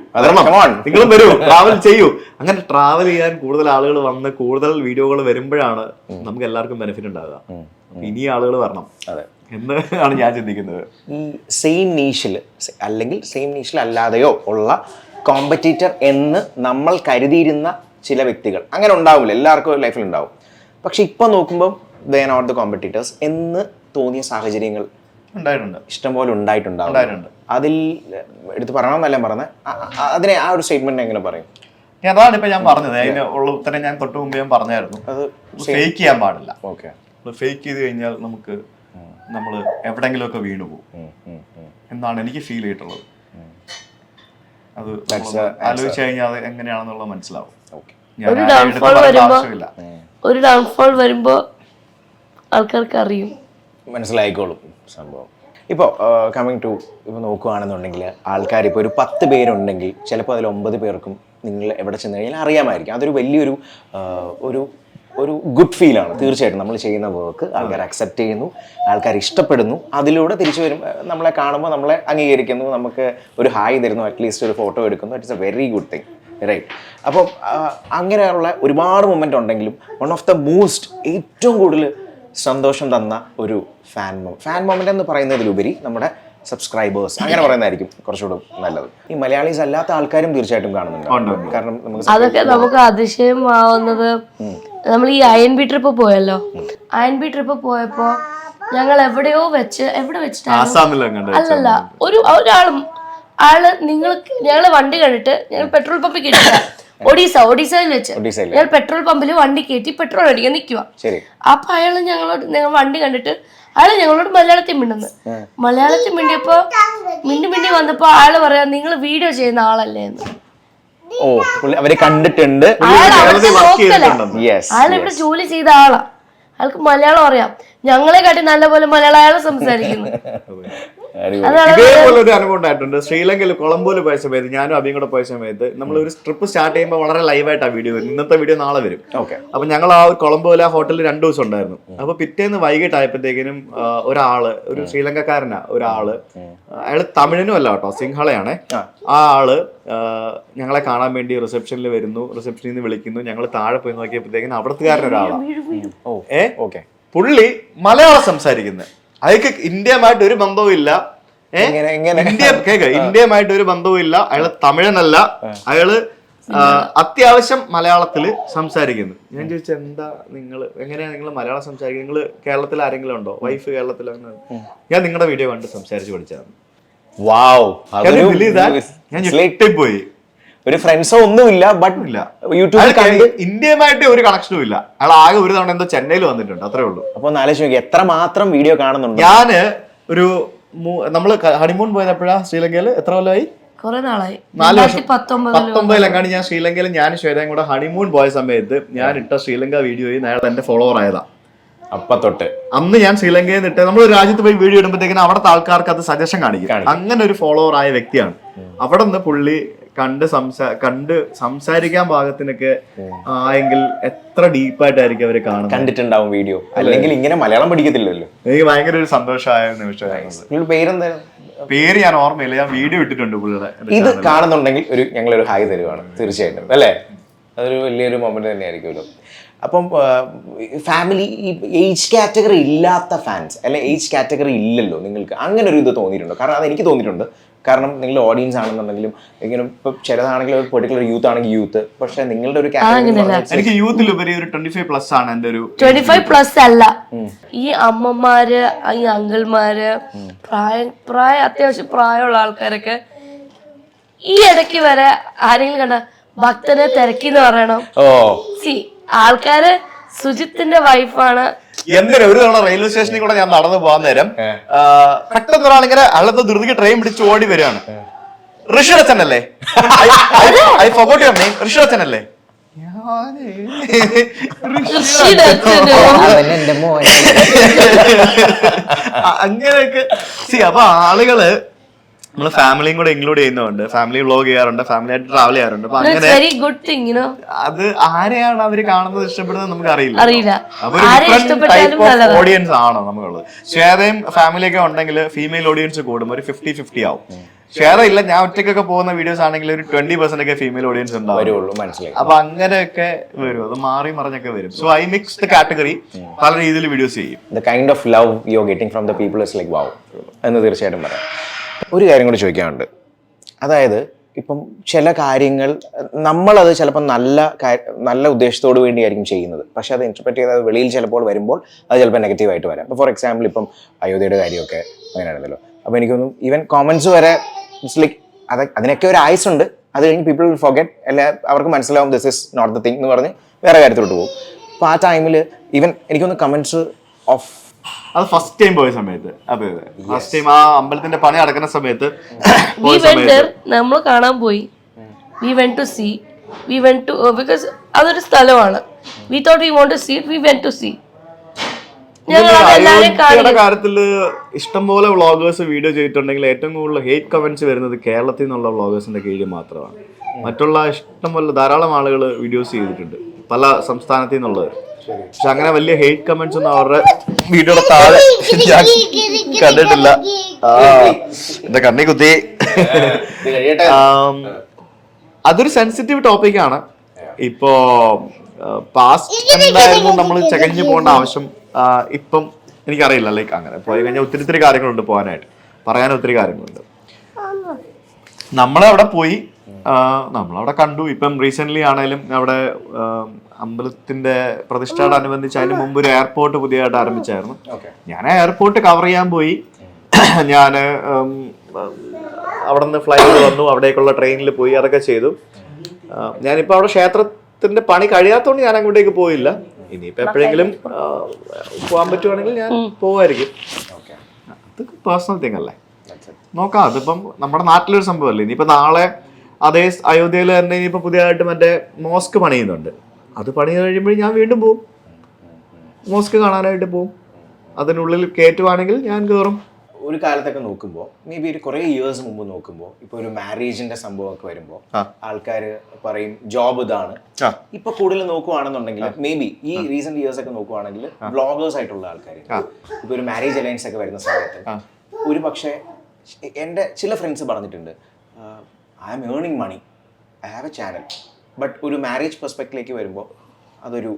നിങ്ങളും വരൂ. ട്രാവൽ ചെയ്യൂ. അങ്ങനെ ട്രാവൽ ചെയ്യാൻ കൂടുതൽ ആളുകൾ വന്ന് കൂടുതൽ വീഡിയോകൾ വരുമ്പോഴാണ് നമുക്ക് എല്ലാവർക്കും ബെനിഫിറ്റ് ഉണ്ടാകുക ഇനി ആളുകൾ വരണം. അതെ. എന്ന് ആണ് ഞാൻ ചിന്തിക്കുന്നത്. ഈ സെയിം നീഷിൽ അല്ലെങ്കിൽ സെയിം നീഷിൽ അല്ലാതെയോ ഉള്ള കോമ്പറ്റീറ്റർ എന്ന് നമ്മൾ കരുതിയിരുന്ന ചില വ്യക്തികൾ. അങ്ങനെ ഉണ്ടാവില്ല. എല്ലാവർക്കും ലൈഫിൽ ഉണ്ടാവും. പക്ഷെ ഇപ്പം നോക്കുമ്പോൾ ദേ നോട്ട് ദ കോമ്പറ്റീറ്റേഴ്സ് എന്ന് തോന്നിയ സാഹചര്യങ്ങൾ ഉണ്ടായിട്ടുണ്ട്. ഇഷ്ടംപോലെ ഉണ്ടായിട്ടുണ്ടാവും. ഉണ്ടായിട്ടുണ്ട്. അതിൽ എടുത്ത് പറയണമെന്നല്ല പറഞ്ഞത്. അതിനെ ആ ഒരു സ്റ്റേറ്റ്മെന്റ് എങ്ങനെ പറയും? അതാണ് ഇപ്പൊ ഞാൻ പറഞ്ഞത്. അതിന് ഉള്ള ഉത്തരം ഞാൻ തൊട്ട് മുമ്പ് ഞാൻ പറഞ്ഞായിരുന്നു. അത് ഫേക്ക് ചെയ്യാൻ പാടില്ല. ഓക്കെ ഫേക്ക് ചെയ്ത് കഴിഞ്ഞാൽ നമുക്ക് നമ്മൾ എവിടെങ്കിലുമൊക്കെ വീണു പോകും. എന്നാണ് എനിക്ക് ഫീൽ ചെയ്തിട്ടുള്ളത്. അത് ആലോചിച്ചു കഴിഞ്ഞാൽ അത് എങ്ങനെയാണെന്നുള്ളത് മനസ്സിലാവും. ഒരു ഡൗൺഫോൾ വരുമ്പോ- ഒരു ഡൗൺഫോൾ വരുമ്പോ ആൾക്കാർക്ക് അറിയും മനസ്സിലായിക്കോളും സംഭവം. ഇപ്പോൾ കമ്മിങ് ടു ഇപ്പോൾ നോക്കുകയാണെന്നുണ്ടെങ്കിൽ ആൾക്കാർ ഇപ്പോൾ ഒരു പത്ത് പേരുണ്ടെങ്കിൽ ചിലപ്പോൾ അതിൽ ഒമ്പത് പേർക്കും നിങ്ങൾ എവിടെ ചെന്ന് കഴിഞ്ഞാൽ അറിയാമായിരിക്കും. അതൊരു വലിയൊരു ഒരു ഒരു ഗുഡ് ഫീൽ ആണ്. തീർച്ചയായിട്ടും നമ്മൾ ചെയ്യുന്ന വർക്ക് ആൾക്കാർ അക്സെപ്റ്റ് ചെയ്യുന്നു ആൾക്കാർ ഇഷ്ടപ്പെടുന്നു. അതിലൂടെ തിരിച്ചു വരുമ്പോൾ നമ്മളെ കാണുമ്പോൾ നമ്മളെ അംഗീകരിക്കുന്നു നമുക്ക് ഒരു ഹായ് തരുന്നു അറ്റ്ലീസ്റ്റ് ഒരു ഫോട്ടോ എടുക്കുന്നു. It's a very good thing right അപ്പോൾ അങ്ങനെയുള്ള ഒരുപാട് മൊമെന്റ് ഉണ്ടെങ്കിലും വൺ ഓഫ് ദ മോസ്റ്റ് ഏറ്റവും കൂടുതൽ സന്തോഷം തന്ന ഒരു ഫാൻ മോ ഫാൻ മൊമെന്റ് എന്ന് പറയുന്നതിലുപരി നമ്മുടെ സബ്സ്ക്രൈബേഴ്സ് അങ്ങനെ പറയുന്നതായിരിക്കും കുറച്ചുകൂടെ നല്ലത്. ഈ മലയാളീസ് അല്ലാത്ത ആൾക്കാരും തീർച്ചയായിട്ടും കാണുന്നുണ്ട്. കാരണം നമുക്ക് അതൊക്കെ നമുക്ക് അതിശയമാവുന്നത് നമ്മൾ ഈ അയൺ ബി ട്രിപ്പ് പോയല്ലോ. അയൺ ബി ട്രിപ്പ് പോയപ്പോ ഞങ്ങൾ എവിടെയോ വെച്ച് എവിടെ വെച്ചിട്ടാണ്? അല്ലല്ല ഒരു ഒരാളും ആൾ നിങ്ങൾ ഞങ്ങൾ വണ്ടി കണ്ടിട്ട് ഞങ്ങൾ പെട്രോൾ പമ്പിൽ കിട്ടില്ല ഒഡീസ ഒഡീസയിൽ വെച്ച്. ഞങ്ങൾ പെട്രോൾ പമ്പിൽ വണ്ടി കയറ്റി പെട്രോൾ അടിക്കാൻ നിൽക്കുക അപ്പൊ അയാൾ ഞങ്ങളോട് ഞങ്ങൾ വണ്ടി കണ്ടിട്ട് അയാൾ ഞങ്ങളോട് മലയാളത്തിൽ മിണ്ടുന്നു. മലയാളത്തിൽ മിണ്ടിയപ്പോ മിണ്ടി മിണ്ടി വന്നപ്പോ ആൾ പറയാ നിങ്ങൾ വീഡിയോ ചെയ്യുന്ന ആളല്ലേ എന്ന്. ഓ പുള്ളി അവരെ കണ്ടിട്ടുണ്ട്. ഇവിടെ ജോലി ചെയ്ത ആളാ. അയാൾക്ക് മലയാളം അറിയാം. ഞങ്ങളെ കാട്ടി നല്ലപോലെ മലയാളം അയാൾ സംസാരിക്കുന്നു. <laughs> ഇതേപോലെ ഒരു അനുഭവം ഉണ്ടായിട്ടുണ്ട്. ശ്രീലങ്കയിൽ കൊളംബോയിൽ പോയ സമയത്ത് ഞാനും അഭിയും കൂടെ പോയ സമയത്ത് നമ്മൾ ഒരു ട്രിപ്പ് സ്റ്റാർട്ട് ചെയ്യുമ്പോൾ വളരെ ലൈവായിട്ട് ആ വീഡിയോ വരും ഇന്നത്തെ വീഡിയോ നാളെ വരും. ഓക്കെ അപ്പൊ ഞങ്ങൾ ആ ഒരു കൊളംബോയിൽ ആ ഹോട്ടലിൽ രണ്ടു ദിവസം ഉണ്ടായിരുന്നു. അപ്പൊ പിറ്റേന്ന് വൈകിട്ടായപ്പോഴത്തേക്കിനും ഒരാൾ ഒരു ശ്രീലങ്കക്കാരനാ ഒരാൾ അയാൾ തമിഴിനും അല്ല കേട്ടോ സിംഹളയാണേ. ആ. ആൾ ഞങ്ങളെ കാണാൻ വേണ്ടി റിസപ്ഷനിൽ വരുന്നു. റിസപ്ഷനിൽ നിന്ന് വിളിക്കുന്നു. ഞങ്ങൾ താഴെ പോയി നോക്കിയപ്പോഴത്തേക്കിനും അവിടത്തുകാരൻ ഒരാളാണ് ഏ? ഓക്കെ പുള്ളി മലയാളം സംസാരിക്കുന്നത് അയാൾക്ക് ഇന്ത്യയുമായിട്ട് ഒരു ബന്ധവും ഇല്ല. ഏ? എങ്ങനെ എങ്ങനെ? ഇന്ത്യ കേക്ക് ഇന്ത്യയുമായിട്ട് ഒരു ബന്ധവും ഇല്ല. അയാൾ തമിഴനല്ല. അയാൾ അത്യാവശ്യം മലയാളത്തിൽ സംസാരിക്കുന്നു. ഞാൻ ചോദിച്ചു എന്താ നിങ്ങൾ എങ്ങനെയാ നിങ്ങൾ മലയാളം സംസാരിക്കുന്നത്? നിങ്ങൾ കേരളത്തിൽ ആരെങ്കിലും ഉണ്ടോ? വൈഫ് കേരളത്തിൽ അങ്ങനെ? ഞാൻ നിങ്ങളുടെ വീഡിയോ കണ്ട് സംസാരിച്ച് പഠിച്ചതാണ്. വാവ് Can you believe that? ഞാൻ ഞെട്ടിപ്പോയി. ഒരു ഫ്രണ്ട്സോ ഒന്നുമില്ല ബട്ട് ഇല്ല യൂട്യൂബിൽ കണ്ട് ഇന്ത്യയുമായിട്ട് ഒരു കണക്ഷനും ഇല്ല. അയാൾ ആകെ ഒരു തവണ എന്തോ ചെന്നൈയിൽ വന്നിട്ടുണ്ട് അത്രേ ഉള്ളൂ. അപ്പൊ ഒന്ന് ആലോചിച്ച് നോക്കി എത്ര മാത്രം വീഡിയോ കാണുന്നുണ്ട്? ഞാൻ ഒരു നമ്മൾ നമ്മൾ ഹണിമൂൺ പോയപ്പോഴാ ശ്രീലങ്കയിൽ എത്ര കൊല്ലമായി കുറെ നാളായി. നാല് രണ്ടായിരത്തി വർഷം പത്തൊമ്പതിലെങ്ങാണ്ട് ഞാൻ ശ്രീലങ്കയിൽ ഞാൻ ശ്വേതയും കൂടെ ഹണിമൂൺ പോയ സമയത്ത് ഞാൻ ഇട്ട ശ്രീലങ്ക വീഡിയോയിൽ അയാൾ എന്റെ ഫോളോവർ ആയതാ. അപ്പൊ തൊട്ട്. അന്ന് ഞാൻ ശ്രീലങ്കയിൽ നിന്നിട്ട് നമ്മൾ ഒരു രാജ്യത്ത് പോയി വീഡിയോ ഇടുമ്പോഴത്തേക്കിനും അവിടുത്തെ ആൾക്കാർക്ക് അത് സജഷൻ കാണിക്കും. അങ്ങനെ ഒരു ഫോളോവർ ആയ വ്യക്തിയാണ്. അവിടെ നിന്ന് പുള്ളി കണ്ട് സംസാ കണ്ട് സംസാരിക്കാൻ പാകത്തിനൊക്കെ ആയെങ്കിൽ എത്ര ഡീപ്പായിട്ടായിരിക്കും അവർ കാണുന്നത്? കണ്ടിട്ടുണ്ടാവും വീഡിയോ. അല്ലെങ്കിൽ ഇങ്ങനെ മലയാളം പഠിക്കത്തില്ലല്ലോ. എനിക്ക് ഭയങ്കര ഒരു സന്തോഷമായ നിമിഷമായിരുന്നു. പേരെന്തായിരുന്നു പേര് ഞാൻ ഓർമ്മയില്ല. ഞാൻ വീഡിയോ ഇട്ടിട്ടുണ്ട് പുള്ളിയുടെ ഇത്. കാണുന്നുണ്ടെങ്കിൽ ഒരു ഞങ്ങളൊരു ഹായ് തരുവാണ് തീർച്ചയായിട്ടും. അല്ലേ? അതൊരു വലിയൊരു മൊമെന്റ് തന്നെയായിരിക്കുമല്ലോ. അപ്പം ഫാമിലി ഏജ് കാറ്റഗറി ഇല്ലാത്ത ഫാൻസ് അല്ലെ ഏജ് കാറ്റഗറി ഇല്ലല്ലോ നിങ്ങൾക്ക്. അങ്ങനെ ഒരു ഇത് തോന്നിയിട്ടുണ്ടോ? കാരണം അത് എനിക്ക് തോന്നിയിട്ടുണ്ട്. കാരണം നിങ്ങൾ ഓഡിയൻസ് ആണെന്നുണ്ടെങ്കിലും ഇങ്ങനെ ഇപ്പൊ ചിലതാണെങ്കിൽ ഒരു പെർട്ടിക്കുലർ യൂത്ത് ആണെങ്കിൽ യൂത്ത് പക്ഷെ നിങ്ങളുടെ ഒരു എനിക്ക് യൂത്തിലുപരി ഒരു ട്വന്റി ഫൈവ് പ്ലസ് ആണ് എന്റെ ഒരു ട്വന്റി ഫൈവ് പ്ലസ് അല്ല. ഈ അമ്മമാര് ഈ അങ്കിൾമാര് പ്രായം പ്രായം അത്യാവശ്യം പ്രായമുള്ള ആൾക്കാരൊക്കെ ഈ ഇടയ്ക്ക് വരെ ആരെങ്കിലും കണ്ട ഭക്തനെ തിരക്കി എന്ന് പറയണം. ഓ. സി ആൾക്കാര് സുജിത്തിന്റെ വൈഫാണ് എന്തിനാ ഒരു തവണ റെയിൽവേ സ്റ്റേഷനിൽ കൂടെ ഞാൻ നടന്നു പോകാൻ നേരം പെട്ടെന്ന് ഒരാളിങ്ങനെ അള്ളത്ത് ധൃതിക്ക് ട്രെയിൻ പിടിച്ച് ഓടി വരികയാണ്. ഋഷിരച്ചൻ അല്ലേ? ഐ ഫോട്ട് യുവർ നെയിം ഋഷിയുടെ അല്ലേ? <laughs> അങ്ങനെയൊക്കെ. സി അപ്പൊ ആളുകൾ നമ്മൾ ഫാമിലിയും കൂടെ ഇൻക്ലൂഡ് ചെയ്യുന്നുണ്ട് ഫാമിലി വ്ളോഗ് ചെയ്യാറുണ്ട് ഫാമിലി ആയിട്ട് ട്രാവൽ ചെയ്യാറുണ്ട്. അപ്പൊ അങ്ങനെ വെരി ഗുഡ് തിങ് യുനോ അത് ആരെയാണ് അവർ കാണുന്നത് ഇഷ്ടപ്പെടുന്നത് നമുക്ക് അറിയില്ല. അറിയില്ല. നല്ലതാ. ഓഡിയൻസ് ആണോ നമുക്കുള്ളത്. ശ്വേതയും ഫാമിലിയൊക്കെ ഉണ്ടെങ്കിൽ ഫീമെയിൽ ഓഡിയൻസ് കൂടും ഒരു ഫിഫ്റ്റി ഫിഫ്റ്റി ആവും. ശ്വേത ഇല്ല ഞാൻ ഒറ്റയ്ക്കൊക്കെ പോകുന്ന വീഡിയോസ് ആണെങ്കിൽ ഒരു ട്വന്റി പെർസെന്റ് ഒക്കെ ഫീമെയിൽ ഓഡിയൻസ് ഉണ്ടാവും. അപ്പൊ അങ്ങനെയൊക്കെ വരും. അത് മാറി മറിഞ്ഞൊക്കെ വരും. സോ ഐ മിക്സ്ഡ് കാറ്റഗറി പല രീതിയിൽ വീഡിയോസ് ചെയ്യും. The kind of love you are getting from the people is like wow എന്ന് തീർച്ചയായിട്ടും പറയാം. ഒരു കാര്യം കൂടി ചോദിക്കാനുണ്ട്. അതായത് ഇപ്പം ചില കാര്യങ്ങൾ നമ്മളത് ചിലപ്പോൾ നല്ല നല്ല ഉദ്ദേശത്തോട് വേണ്ടിയായിരിക്കും ചെയ്യുന്നത്. പക്ഷേ അത് ഇന്റർപ്രറ്റ് ചെയ്ത് വെളിയിൽ ചിലപ്പോൾ വരുമ്പോൾ അത് ചിലപ്പോൾ നെഗറ്റീവായിട്ട് വരാം. ഇപ്പോൾ ഫോർ എക്സാമ്പിൾ ഇപ്പം അയോധ്യയുടെ കാര്യമൊക്കെ അങ്ങനെയാണല്ലോ അപ്പോൾ എനിക്കൊന്നും ഈവൻ കോമൻസ് വരെ ഇറ്റ്സ് ലൈക്ക് അത് അതിനൊക്കെ ഒരു ആയുസ് ഉണ്ട്. അത് കഴിഞ്ഞ് പീപ്പിൾ വിൽ ഫോഗറ്റ് അല്ല അവർക്ക് മനസ്സിലാവും this is not the thing എന്ന് പറഞ്ഞ് വേറെ കാര്യത്തിലോട്ട് പോകും. അപ്പോൾ ആ ടൈമിൽ ഈവൻ എനിക്കൊന്ന് കമൻസ് ഓഫ് അത് ഫസ്റ്റ് ടൈം പോയ സമയത്ത്. അതെ അതെ. ഫസ്റ്റ് ടൈം ആ അമ്പലത്തിന്റെ പണി അടക്കുന്ന സമയത്ത് പോയ സമയത്ത്. നമ്മൾ കാണാൻ പോയി. We went to see we went to because അതൊരു സ്ഥലമാണ്. We thought we want to see we went to see ഞങ്ങൾ ഇതിൽ അതെല്ലാവരെയും അയോധ്യയുടെ കാണിക്കും കാര്യത്തിൽ ഇഷ്ടംപോലെ വ്ളോഗേഴ്സ് വീഡിയോ ചെയ്തിട്ടുണ്ടെങ്കിൽ ഏറ്റവും കൂടുതൽ ഹേറ്റ് കമന്റ്സ് വരുന്നത് കേരളത്തിൽ നിന്നുള്ള വ്ളോഗേഴ്സിന്റെ കീഴിൽ മാത്രമാണ്. മറ്റുള്ള ഇഷ്ടംപോലെ ധാരാളം ആളുകൾ വീഡിയോസ് ചെയ്തിട്ടുണ്ട്. പല സംസ്ഥാനത്തിൽ നിന്നുള്ളവർ പക്ഷെ അങ്ങനെ വലിയ ഹേറ്റ് കമന്റ്സ് ഒന്നും അവരുടെ വീഡിയോയുടെ താഴെ ഞാൻ കണ്ടിട്ടില്ല. ആ, എന്റെ കണ്ണി കുത്തി. അതൊരു സെൻസിറ്റീവ് ടോപ്പിക്കാണ് ഇപ്പോ പാസ്റ്റ് എന്തായിരുന്നു നമ്മൾ ചകഞ്ഞു പോകേണ്ട ആവശ്യം? ഇപ്പം എനിക്കറിയില്ല. ലൈക്ക് അങ്ങനെ പോയി കഴിഞ്ഞാൽ ഒത്തിരി ഒത്തിരി കാര്യങ്ങളുണ്ട് പോകാനായിട്ട്. പറയാൻ ഒത്തിരി കാര്യങ്ങളുണ്ട്. നമ്മളവിടെ പോയി നമ്മളവിടെ കണ്ടു. ഇപ്പം റീസെന്റ് ആണേലും അവിടെ അമ്പലത്തിന്റെ പ്രതിഷ്ഠയോടനുബന്ധിച്ച് അതിന് മുമ്പ് ഒരു എയർപോർട്ട് പുതിയതായിട്ട് ആരംഭിച്ചായിരുന്നു. ഞാൻ എയർപോർട്ട് കവർ ചെയ്യാൻ പോയി. ഞാൻ അവിടെ നിന്ന് ഫ്ലൈറ്റ് വന്നു. അവിടേക്കുള്ള ട്രെയിനിൽ പോയി അതൊക്കെ ചെയ്തു. ഞാനിപ്പോൾ ഞാനിപ്പോ അവിടെ ക്ഷേത്രത്തിന്റെ പണി കഴിയാത്തോണ്ട് ഞാൻ അങ്ങോട്ടേക്ക് പോയില്ല. ഇനിയിപ്പോ എപ്പോഴെങ്കിലും പോകാൻ പറ്റുവാണെങ്കിൽ ഞാൻ പോവായിരിക്കും. അത് പേഴ്സണൽ തിങ് അല്ലേ? നോക്കാം അതിപ്പം നമ്മുടെ നാട്ടിലൊരു സംഭവമല്ലേ? ഇനിയിപ്പോ നാളെ അതേ അയോധ്യയിൽ തന്നെ ഇനിയിപ്പോൾ പുതിയതായിട്ട് മറ്റേ മോസ്ക് പണിയുന്നുണ്ട്. അത് പണി കഴിയുമ്പോൾ ഞാൻ വീണ്ടും പോവും. മോസ്ക് കാണാനായിട്ട് പോവും. അതിനുള്ളിൽ കയറ്റുവാണെങ്കിൽ ഞാൻ കയറും ഒരു കാലത്തൊക്കെ നോക്കുമ്പോൾ മേ ബി ഒരു കുറേ ഇയേഴ്സ് മുമ്പ് നോക്കുമ്പോൾ ഇപ്പോൾ ഒരു മാരേജിന്റെ സംഭവമൊക്കെ വരുമ്പോൾ. ആൾക്കാർ പറയും ജോബ് ഇതാണ്. ഇപ്പൊ കൂടുതൽ നോക്കുവാണെന്നുണ്ടെങ്കിൽ മേ ബി ഈ റീസെന്റ് ഇയേഴ്സ് ഒക്കെ നോക്കുവാണെങ്കിൽ ബ്ലോഗേഴ്സ് ആയിട്ടുള്ള ആൾക്കാർ ഇപ്പൊ ഒരു മാരേജ് അലയൻസ് ഒക്കെ വരുന്ന സമയത്ത് ഒരു പക്ഷേ എന്റെ ചില ഫ്രണ്ട്സ് പറഞ്ഞിട്ടുണ്ട് I am ഏണിങ് money I have a channel but ഒരു മാരേജ് പെർസ്പെക്റ്റിലേക്ക് വരുമ്പോൾ അതൊരു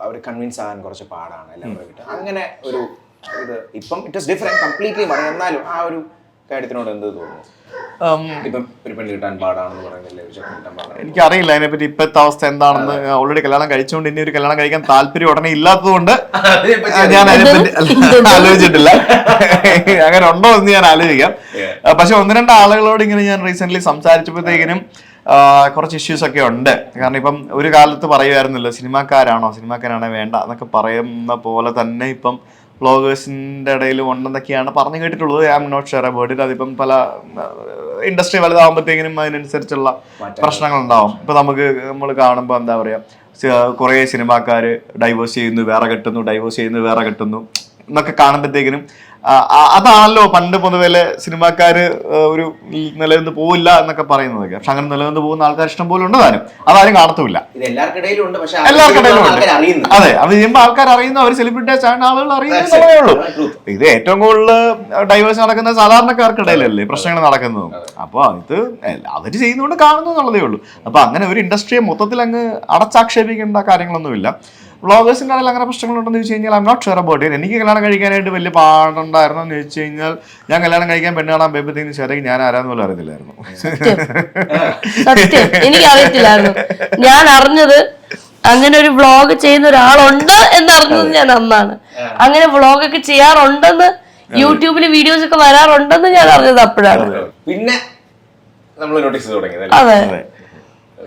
അവർ കൺവിൻസ് ആകാൻ കുറച്ച് പാടാണ്. എല്ലാവരും അങ്ങനെ ഒരു ഇത്. ഇപ്പം ഇറ്റ് ഇസ് ഡിഫറെന്റ് കംപ്ലീറ്റ്ലി പറയും എന്നാലും ആ ഒരു കാര്യത്തിനോട് എന്ത് തോന്നുന്നു? എനിക്കറിയില്ല അതിനെപ്പറ്റി ഇപ്പോഴത്തെ അവസ്ഥ എന്താണെന്ന്. ഓൾറെഡി കല്യാണം കഴിച്ചുകൊണ്ട് ഇനി ഒരു കല്യാണം കഴിക്കാൻ താല്പര്യം ഉടനെ ഇല്ലാത്തതുകൊണ്ട് ഞാൻ അതിനെപ്പറ്റി ആലോചിച്ചിട്ടില്ല. അങ്ങനെ ഉണ്ടോ എന്ന് ഞാൻ ആലോചിക്കാം. പക്ഷെ ഒന്ന് രണ്ട് ആളുകളോട് ഇങ്ങനെ ഞാൻ റീസെന്റ് സംസാരിച്ചപ്പോഴത്തേക്കിനും ആ, കുറച്ച് ഇഷ്യൂസ് ഒക്കെ ഉണ്ട്. കാരണം ഇപ്പം ഒരു കാലത്ത് പറയുമായിരുന്നല്ലോ സിനിമാക്കാരാണോ? സിനിമാക്കാരാണോ വേണ്ട എന്നൊക്കെ പറയുന്ന പോലെ തന്നെ ഇപ്പം വ്ളോഗേഴ്സിന്റെ ഇടയിൽ ഉണ്ടെന്നൊക്കെയാണ് പറഞ്ഞു കേട്ടിട്ടുള്ളത്. I am not share about it അതിപ്പം പല ഇൻഡസ്ട്രി വലുതാകുമ്പോഴത്തേക്കിനും അതിനനുസരിച്ചുള്ള പ്രശ്നങ്ങൾ ഉണ്ടാവും ഇപ്പം നമുക്ക് നമ്മൾ കാണുമ്പോൾ എന്താ പറയുക കുറേ സിനിമാക്കാർ ഡൈവേഴ്സ് ചെയ്യുന്നു വേറെ കെട്ടുന്നു ഡൈവേഴ്സ് ചെയ്യുന്നു വേറെ കെട്ടുന്നു എന്നൊക്കെ കാണുമ്പോഴത്തേക്കിനും അതാണല്ലോ പണ്ട് പൊതുവെ സിനിമാക്കാര് ഒരു നിലനിന്ന് പോവില്ല എന്നൊക്കെ പറയുന്നത് പക്ഷെ അങ്ങനെ നിലനിന്ന് പോകുന്ന ആൾക്കാർ ഇഷ്ടം പോലെ ഉണ്ട് താനും. അതാരും കാണത്തുമില്ല. എല്ലാവർക്കിടയിലും അറിയുന്നു. അതെ അത് ചെയ്യുമ്പോൾ ആൾക്കാർ അറിയുന്നു അവർ സെലിബ്രിറ്റീസ് ആണ് ആളുകൾ അറിയുന്നതേ ഉള്ളൂ. ഇത് ഏറ്റവും കൂടുതൽ ഡൈവേഴ്സ് നടക്കുന്ന സാധാരണക്കാർക്കിടയിലല്ലേ പ്രശ്നങ്ങൾ നടക്കുന്നതും. അപ്പൊ ഇത് അവർ ചെയ്യുന്നതുകൊണ്ട് കാണുന്നു എന്നുള്ളതേ ഉള്ളൂ. അപ്പൊ അങ്ങനെ ഒരു ഇൻഡസ്ട്രിയെ മൊത്തത്തിൽ അങ്ങ് അടച്ചാക്ഷേപിക്കേണ്ട കാര്യങ്ങളൊന്നുമില്ല. വ്ളോഗേഴ്സിന്റെ ഇടയിൽ അങ്ങനെ പ്രശ്നങ്ങളുണ്ടെന്ന് ചോദിച്ചു കഴിഞ്ഞാൽ I not sure about it എനിക്ക് കല്യാണം കഴിക്കാനായിട്ട് വലിയ പാടുണ്ടായിരുന്നു എന്ന് ചോദിച്ചു കഴിഞ്ഞാൽ ഞാൻ കല്യാണം കഴിക്കാൻ പെണ്ണ് കാണാൻ പോയപ്പോഴത്തേക്കും ശരി ഞാൻ ആരാന്ന് പോലും അറിയത്തില്ലായിരുന്നു. സത്യം. എനിക്ക് അറിയത്തില്ലായിരുന്നു ഞാൻ അറിഞ്ഞത് അങ്ങനെ ഒരു വ്ളോഗ് ചെയ്യുന്ന ഒരാളുണ്ട് എന്നറിഞ്ഞത് ഞാൻ അന്നാണ്. അങ്ങനെ വ്ളോഗ് ഒക്കെ ചെയ്യാറുണ്ടെന്ന് യൂട്യൂബിൽ വീഡിയോസ് ഒക്കെ വരാറുണ്ടെന്ന് ഞാൻ അറിഞ്ഞത് അപ്പോഴാണ്. പിന്നെ നമ്മൾ നോട്ടീസ് തുടങ്ങിയത് അതെ. അതെ.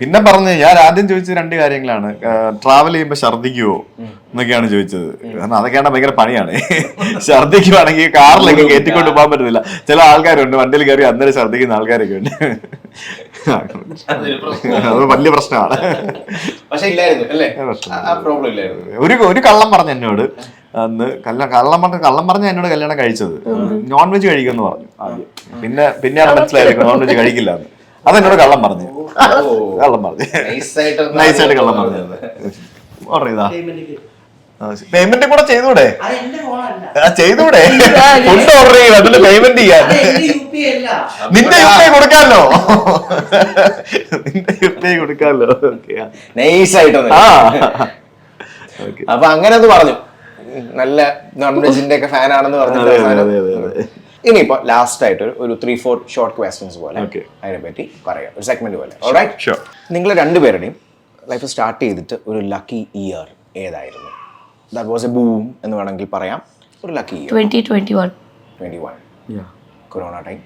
പിന്നെ പറഞ്ഞു ഞാൻ ആദ്യം ചോദിച്ചത് രണ്ട് കാര്യങ്ങളാണ്. ട്രാവൽ ചെയ്യുമ്പോ ഛർദിക്കുവോ എന്നൊക്കെയാണ് ചോദിച്ചത്. കാരണം അതൊക്കെയാണ് ഭയങ്കര പണിയാണ്. ഛർദിക്കുവാണെങ്കിൽ കാറിലൊക്കെ കയറ്റിക്കൊണ്ട് പോകാൻ പറ്റത്തില്ല. ചില ആൾക്കാരുണ്ട് വണ്ടിയിൽ കയറി അന്നേരം ഛർദിക്കുന്ന ആൾക്കാരൊക്കെ ഉണ്ട്. അത് വലിയ പ്രശ്നമാണ്. പക്ഷെ ഇല്ലായിരുന്നു അല്ലേ? ആ പ്രോബ്ലം ഇല്ലായിരുന്നു. ഒരു ഒരു കള്ളം പറഞ്ഞു എന്നോട്. അന്ന് കല്യാണം കള്ളം പറഞ്ഞ കള്ളം പറഞ്ഞ എന്നോട് കല്യാണം കഴിച്ചത്. നോൺ വെജ് കഴിക്കുമെന്ന് പറഞ്ഞു ആദ്യം. പിന്നെ പിന്നെയാണ് മനസ്സിലായത് നോൺ വെജ് കഴിക്കില്ല എന്ന് അതെന്നോട് കള്ളം പറഞ്ഞു. കള്ളം പറഞ്ഞു. നൈസായിട്ട് നൈസായിട്ട് കള്ളം പറഞ്ഞത്. ഓർഡർ ചെയ്താ പേയ്മെന്റ് കൂടെ ചെയ്തൂടെ? ചെയ്തൂടെ? ഫുഡ് ഓർഡർ ചെയ്യാം അതിന്റെ പേയ്മെന്റ് ചെയ്യാൻ. നിന്റെ യു പി ഐ കൊടുക്കാമല്ലോ നിന്റെ യു പി ഐ കൊടുക്കാമല്ലോ നൈസായിട്ട് ആ. ഓക്കെ അപ്പൊ അങ്ങനെ അത് പറഞ്ഞു. നല്ല നോൺ വെജിന്റെ ഒക്കെ ഫാൻ ആണെന്ന് ഇനിയിപ്പോ ലാസ്റ്റ് ആയിട്ട് ഒരു- ഒരു ത്രീ ഫോർ ഷോർട്ട് ക്വസ്റ്റ്യൻസ് പോലെ. അതിനെ പറ്റി പറയാം. ഒരു സെഗ്മെന്റ് പോലെ. നിങ്ങൾ രണ്ടുപേരുടെയും ലൈഫ് സ്റ്റാർട്ട് ചെയ്തിട്ട് ഒരു ലക്കി ഇയർ ഏതായിരുന്നു? ദാറ്റ് വാസ് എ ബൂം എന്ന് വേണമെങ്കിൽ പറയാം. ഒരു lucky year twenty twenty one twenty one corona time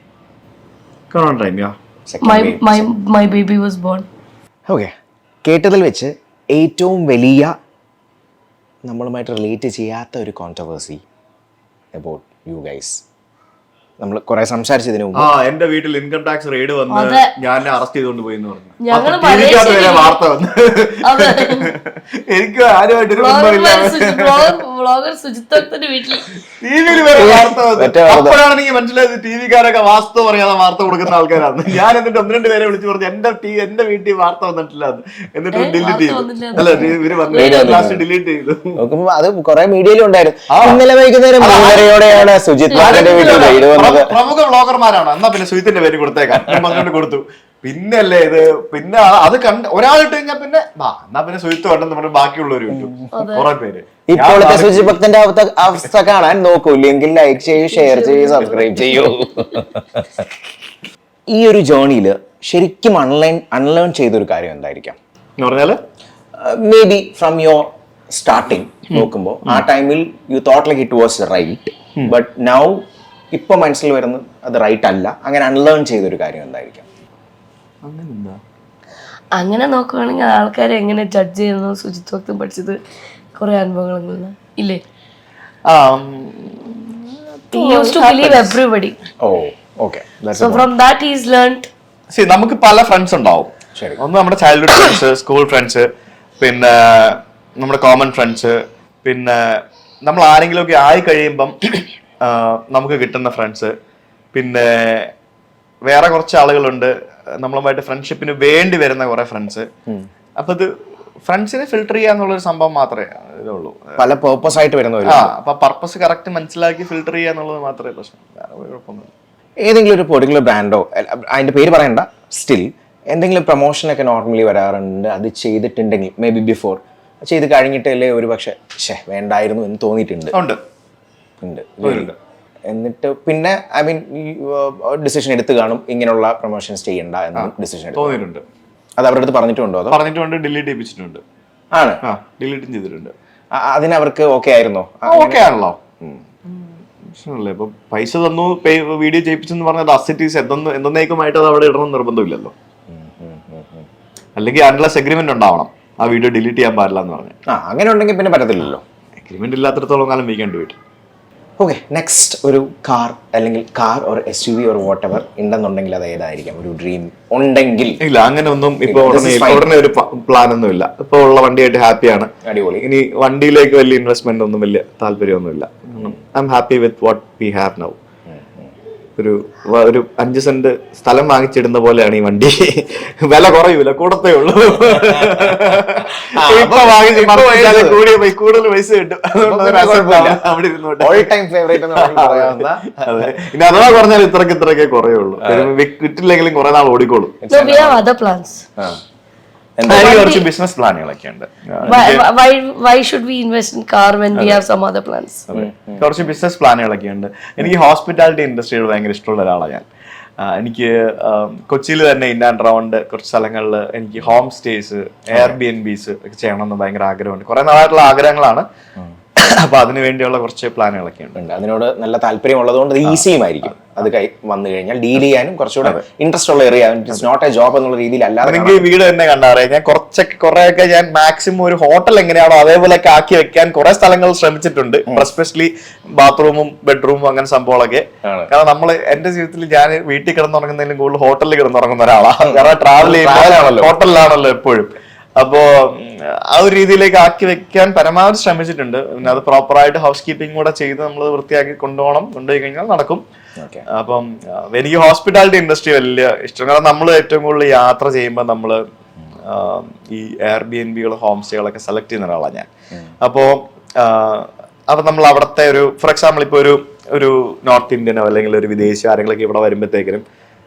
corona time yeah my second my my baby was born okay കേട്ടതിൽ വെച്ച് ഏറ്റവും വലിയ നമ്മളുമായിട്ട് റിലേറ്റ് ചെയ്യാത്ത ഒരു കോൺട്രവേഴ്സി അബൌട്ട് യു ഗൈസ് നമ്മൾ കുറെ സംസാരിച്ചതിന് മുമ്പ്. ആ എന്റെ വീട്ടിൽ ഇൻകം ടാക്സ് റെയ്ഡ് വന്ന് ഞാൻ അറസ്റ്റ് ചെയ്തുകൊണ്ട് പോയി എന്ന് പറഞ്ഞു. വാർത്ത വന്ന്. അതെ. എനിക്ക് ആരുമായിട്ടൊരു. അപ്പോഴാണ് എനിക്ക് മനസ്സിലായത് ടി വിക്കാരൊക്കെ വാസ്തവം അറിയാതെ വാർത്ത കൊടുക്കുന്ന ആൾക്കാരാണ് ഞാൻ എന്നിട്ട് ഒന്ന് രണ്ട് പേരെ വിളിച്ചു പറഞ്ഞു എന്റെ ടി എന്റെ വീട്ടിൽ വാർത്ത വന്നിട്ടില്ല എന്ന്. എന്നിട്ട് ഡിലീറ്റ് ചെയ്തു. അല്ല ഇവർ വന്നിട്ട് ലാസ്റ്റ് ഡിലീറ്റ് ചെയ്തു. നോക്കുമ്പോ അത് കുറെ മീഡിയയിലും ഉണ്ടായിരുന്നു. ഇന്നലെ വൈകുന്നേരം മൂന്നരയോടെയാണ് സുജിത് വീട്ടിൽ റെയ്ഡ് പ്രമുഖ- ബ്ലോഗർമാരാണ് വ്ളോഗർമാരാണ്. എന്നാ പിന്നെ സുഹിത്തിന്റെ പേര് കൊടുത്തേക്കാം <laughs> കൊടുത്തു. പിന്നെ അല്ലേ ഇത്? പിന്നെ അത് കണ്ട് ഒരാളിട്ട് കഴിഞ്ഞാൽ പിന്നെ ബാ എന്നാ പിന്നെ സുഹിത്ത് വേണ്ടെന്ന് പറഞ്ഞ് ബാക്കിയുള്ളവർ കിട്ടും കുറെ പേര്. ഇപ്പോഴത്തെ ഞാൻ സുജിത് ഭക്തന്റെ അവസ്ഥ കാണാൻ നോക്കൂ ഇല്ലെങ്കിൽ ലൈക്ക് ചെയ്യൂ ഷെയർ ചെയ്യൂ. സബ്സ്ക്രൈബ് ചെയ്യൂ. ഈ ഒരു ജേണിയിൽ ശരിക്കും അൺലൈൻ അൺലേൺ ചെയ്തൊരു കാര്യം എന്തായിരിക്കാം? എന്ന് പറഞ്ഞാൽ? Maybe from your starting നോക്കുമ്പോൾ ആ ടൈമിൽ you thought like it was right but now ഇപ്പൊ മനസ്സിൽ വരുന്നു അത് റൈറ്റ് അല്ല. അങ്ങനെ അൺലേൺ ചെയ്തൊരു കാര്യം എന്തായിരിക്കാം? അങ്ങനെന്താ? അങ്ങനെ നോക്കുവാണെങ്കിൽ ആൾക്കാരെ എങ്ങനെ ജഡ്ജ് ചെയ്യുന്നു ഭക്തൻ പഠിച്ചത് കുറെ അനുഭവങ്ങളൊന്നും ഇല്ലേ? നമുക്ക് പല ഫ്രണ്ട്സ് ഉണ്ടാവും. ശരി. ഒന്ന് നമ്മുടെ ചൈൽഡ്ഹുഡ് ഫ്രണ്ട്സ് സ്കൂൾ ഫ്രണ്ട്സ് പിന്നെ നമ്മുടെ കോമൺ ഫ്രണ്ട്സ് പിന്നെ നമ്മൾ ആരെങ്കിലും ഒക്കെ ആയി കഴിയുമ്പം നമുക്ക് കിട്ടുന്ന ഫ്രണ്ട്സ് പിന്നെ വേറെ കുറച്ച് ആളുകളുണ്ട്. നമ്മളുമായിട്ട് ഫ്രണ്ട്ഷിപ്പിന് വേണ്ടി വരുന്ന കുറെ ഫ്രണ്ട്സ് അപ്പൊ ഇത് ഫ്രണ്ട്സിനെ ഫിൽട്ടർ ചെയ്യാന്നുള്ളൊരു സംഭവം മാത്രമേ ഇതുള്ളൂ. പല പേർപ്പസ് ആയിട്ട് വരുന്ന ഒരു ആ അപ്പൊ പർപ്പസ് കറക്റ്റ് മനസ്സിലാക്കി ഫിൽട്ടർ ചെയ്യാന്നുള്ളത് മാത്രമേ പ്രശ്നം. വേറെ കുഴപ്പമൊന്നുമില്ല. ഏതെങ്കിലും ഒരു പെർട്ടിക്കുലർ ബ്രാൻഡോ അതിന്റെ പേര് പറയണ്ട. സ്റ്റിൽ എന്തെങ്കിലും പ്രൊമോഷനൊക്കെ നോർമലി വരാറുണ്ട്. അത് ചെയ്തിട്ടുണ്ടെങ്കിൽ മേ ബി ബിഫോർ ചെയ്ത് കഴിഞ്ഞിട്ടല്ലേ ഒരു പക്ഷേ ഷേ വേണ്ടായിരുന്നു എന്ന് തോന്നിയിട്ടുണ്ട്. ഉണ്ട്. ഉണ്ട്. എന്നിട്ട് പിന്നെ ഐ മീൻ ഡിസിഷൻ എടുത്ത് കാണും. ഇങ്ങനെയുള്ള പ്രൊമോഷൻസ് ചെയ്യണ്ട എന്ന് ഡിസിഷൻ തോന്നിയിട്ടുണ്ട്. അത് അവരുടെ അടുത്ത് പറഞ്ഞിട്ടുണ്ടോ അതോ? പറഞ്ഞിട്ടുണ്ട് ഡിലീറ്റ് ചെയ്യിപ്പിച്ചിട്ടുണ്ട്. ആണ്. ഡിലീറ്റും ചെയ്തിട്ടുണ്ട്. അതിന് അവർക്ക് ഓക്കെ ആയിരുന്നോ? ഓക്കെ ആണല്ലോ. പ്രശ്നമല്ലേ. ഇപ്പൊ പൈസ തന്നു വീഡിയോ ചെയ്യിപ്പിച്ചെന്ന് പറഞ്ഞത് അസിറ്റീസ് എന്തെന്ന് എന്തെന്നേക്കുമായിട്ട് അത് അവിടെ ഇടണം നിർബന്ധമില്ലല്ലോ. അല്ലെങ്കിൽ അൺലെസ് എഗ്രിമെന്റ് ഉണ്ടാവണം. ആ വീഡിയോ ഡിലീറ്റ് ചെയ്യാൻ പാടില്ല എന്ന് പറഞ്ഞു. ആ അങ്ങനെ ഉണ്ടെങ്കിൽ പിന്നെ പറ്റത്തില്ലല്ലോ. എഗ്രിമെന്റ് ഇല്ലാത്തടത്തോളം കാലം വീക്കേണ്ടി വീട്ടിൽ ഓക്കെ നെക്സ്റ്റ് ഒരു കാർ അല്ലെങ്കിൽ കാർ ഒരു എസ് യു വി ഒരു വാട്ട് എവർ ഉണ്ടെന്നുണ്ടെങ്കിൽ അത് ഏതായിരിക്കും? ഒരു ഡ്രീം ഉണ്ടെങ്കിൽ. ഇല്ല അങ്ങനെ ഒന്നും ഇപ്പൊ ഉടനെ. ഉടനെ ഒരു പ്ലാൻ ഒന്നും ഇല്ല. ഇപ്പൊ ഉള്ള വണ്ടിയായിട്ട് ഹാപ്പിയാണ് അടിപൊളി. ഇനി വണ്ടിയിലേക്ക് വലിയ ഇൻവെസ്റ്റ്മെന്റ് ഒന്നും വലിയ താല്പര്യമൊന്നുമില്ല. I am happy with what we have now ഒരു ഒരു അഞ്ച് സെന്റ് സ്ഥലം വാങ്ങിച്ചിടുന്ന പോലെയാണ് ഈ വണ്ടി. വില കുറയൂല കൂടത്തേ ഉള്ളൂ. കൂടിയ കൂടുതൽ പൈസ കിട്ടും. ഇനി അഥവാ പറഞ്ഞാൽ ഇത്രക്ക് ഇത്രക്കേ കുറയുള്ളൂ. വിറ്റില്ലെങ്കിലും കുറെ നാൾ ഓടിക്കോളും. എനിക്ക് കുറച്ച് ബിസിനസ് പ്ലാനുകളൊക്കെ ഉണ്ട്. Why car when we have some other plans? അതെ. കുറച്ച് ബിസിനസ് പ്ലാനുകളൊക്കെ ഉണ്ട്. എനിക്ക് ഹോസ്പിറ്റാലിറ്റി ഇൻഡസ്ട്രിയോട് ഭയങ്കര ഇഷ്ടമുള്ള ഒരാളാണ് ഞാൻ. എനിക്ക് കൊച്ചിയിൽ തന്നെ ഇൻ ആൻഡ് റൗണ്ട് കുറച്ച് സ്ഥലങ്ങളിൽ എനിക്ക് home stays air B N ബീസ് ഒക്കെ ചെയ്യണമെന്ന് ഭയങ്കര ആഗ്രഹമുണ്ട്. കുറെ നാളായിട്ടുള്ള ആഗ്രഹങ്ങളാണ്. അപ്പൊ അതിനു വേണ്ടിയുള്ള കുറച്ച് പ്ലാനുകളൊക്കെ ഉണ്ട്. ഉണ്ട്. അതിനോട് നല്ല താല്പര്യം ഉള്ളതുകൊണ്ട് അത് കൈ വന്നു കഴിഞ്ഞാൽ ഡീൽ ചെയ്യാനും കുറച്ചുകൂടെ ഇൻട്രസ്റ്റ് ഉള്ള ഏറിയ ഇറ്റ്സ് നോട്ട് എ ജോബ് എന്നുള്ള രീതിയിൽ അല്ലാതെ എനിക്ക് വീട് തന്നെ കണ്ടാറേ ഞാൻ കുറച്ചൊക്കെ കുറെയൊക്കെ ഞാൻ മാക്സിമം ഒരു ഹോട്ടൽ എങ്ങനെയാണോ അതേപോലെയൊക്കെ ആക്കി വെക്കാൻ കുറെ സ്ഥലങ്ങൾ ശ്രമിച്ചിട്ടുണ്ട്. എസ്പെഷ്യലി ബാത്റൂമും ബെഡ്റൂമും അങ്ങനെ സംഭവങ്ങളൊക്കെ. കാരണം നമ്മൾ എന്റെ ജീവിതത്തിൽ ഞാൻ വീട്ടിൽ കിടന്നുറങ്ങുന്നതിലും കൂടുതൽ ഹോട്ടലിൽ കിടന്നുറങ്ങുന്ന ഒരാളാണ് കാരണം ട്രാവൽ. ചെയ്യുമ്പോൾ ഹോട്ടലിലാണല്ലോ എപ്പോഴും. അപ്പോ ആ ഒരു രീതിയിലേക്ക് ആക്കി വെക്കാൻ പരമാവധി ശ്രമിച്ചിട്ടുണ്ട്. പിന്നെ അത് പ്രോപ്പറായിട്ട് ഹൗസ് കീപ്പിംഗ് കൂടെ ചെയ്ത് നമ്മൾ വൃത്തിയാക്കി കൊണ്ടുപോകണം. കൊണ്ടുപോയി കഴിഞ്ഞാൽ നടക്കും. അപ്പം എനിക്ക് ഹോസ്പിറ്റാലിറ്റി ഇൻഡസ്ട്രി വലിയ ഇഷ്ടം. കാരണം നമ്മൾ ഏറ്റവും കൂടുതൽ യാത്ര ചെയ്യുമ്പോൾ നമ്മൾ ഈ എയർ ബി എൻ ബികൾ ഹോം സ്റ്റേകളൊക്കെ സെലക്ട് ചെയ്യുന്ന ഒരാളാണ് ഞാൻ. അപ്പോൾ അപ്പൊ നമ്മൾ അവിടുത്തെ ഒരു ഫോർ എക്സാമ്പിൾ ഇപ്പോൾ ഒരു ഒരു നോർത്ത് ഇന്ത്യനോ അല്ലെങ്കിൽ ഒരു വിദേശി ആരെങ്കിലൊക്കെ ഇവിടെ വരുമ്പോഴത്തേക്കിനും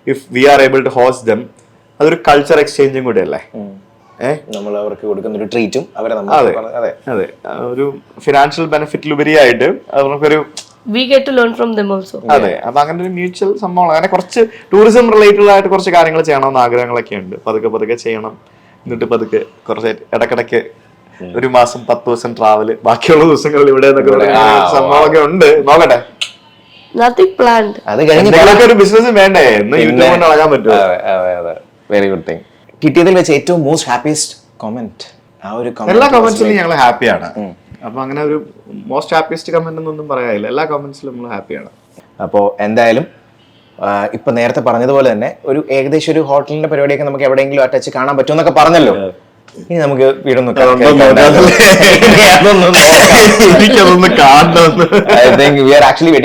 if we are able to host them അതൊരു കൾച്ചർ എക്സ്ചേഞ്ചും കൂടെ അല്ലേ ഏഹ് നമ്മൾ അവർക്ക് കൊടുക്കുന്ന ഒരു ട്രീറ്റും അവരെ അതെ. നമ്മൾ അതെ. അതെ. ഒരു ഫിനാൻഷ്യൽ ബെനിഫിറ്റിലുപരിയായിട്ട് അവർക്കൊരു we get to learn from them also. അതെ. അപ്പൊ അങ്ങനെ ഒരു മ്യൂച്വൽ സംഭവമാണ്. അങ്ങനെ കുറച്ച് ടൂറിസം റിലേറ്റഡ് ആയിട്ട് കുറച്ച് കാര്യങ്ങൾ ചെയ്യണമെന്ന് ആഗ്രഹങ്ങളൊക്കെ ഉണ്ട്. പതുക്കെ പതുക്കെ ചെയ്യണം. എന്നിട്ട് പതുക്കെ കുറച്ച് ഇടക്കിടക്ക് ഒരു മാസം പത്ത് ദിവസം ട്രാവൽ ബാക്കിയുള്ള ദിവസങ്ങളിൽ ഇവിടെ ആ, സംഭവമൊക്കെ ഉണ്ട്. നോക്കട്ടെ. നത്തിങ് പ്ലാൻഡ് അത് കഴിഞ്ഞ ഒരു ബിസിനസ് വേണ്ടേ? എന്ന് യൂട്യൂബ് കൊണ്ട് പറ്റും അതെ അതെ അതെ. വെരി ഗുഡ് തിങ് കിട്ടിയതിൽ വെച്ച് ഏറ്റവും മോസ്റ്റ് ഹാപ്പിയസ്റ്റ് കമന്റ് ആ ഒരു എല്ലാ കമന്റ്സിലും ഞങ്ങൾ ഹാപ്പിയാണ് അപ്പൊ അങ്ങനെ ഒരു മോസ്റ്റ് ഹാപ്പിയസ്റ്റ് കമന്റ് എന്നൊന്നും പറയാനില്ല. എല്ലാ കമന്റ്സിലും നമ്മൾ ഹാപ്പിയാണ് അപ്പോൾ എന്തായാലും ഇപ്പൊ നേരത്തെ പറഞ്ഞതുപോലെ തന്നെ ഒരു ഏകദേശം ഒരു ഹോട്ടലിന്റെ പരിപാടിയൊക്കെ നമുക്ക് എവിടെയെങ്കിലും അറ്റാച്ച് കാണാൻ പറ്റുമെന്നൊക്കെ പറഞ്ഞല്ലോ. ഇനി നമുക്ക് വീടൊന്നും <laughs> എനിക്കതൊന്ന് കാണണമെന്ന് I think we are actually waiting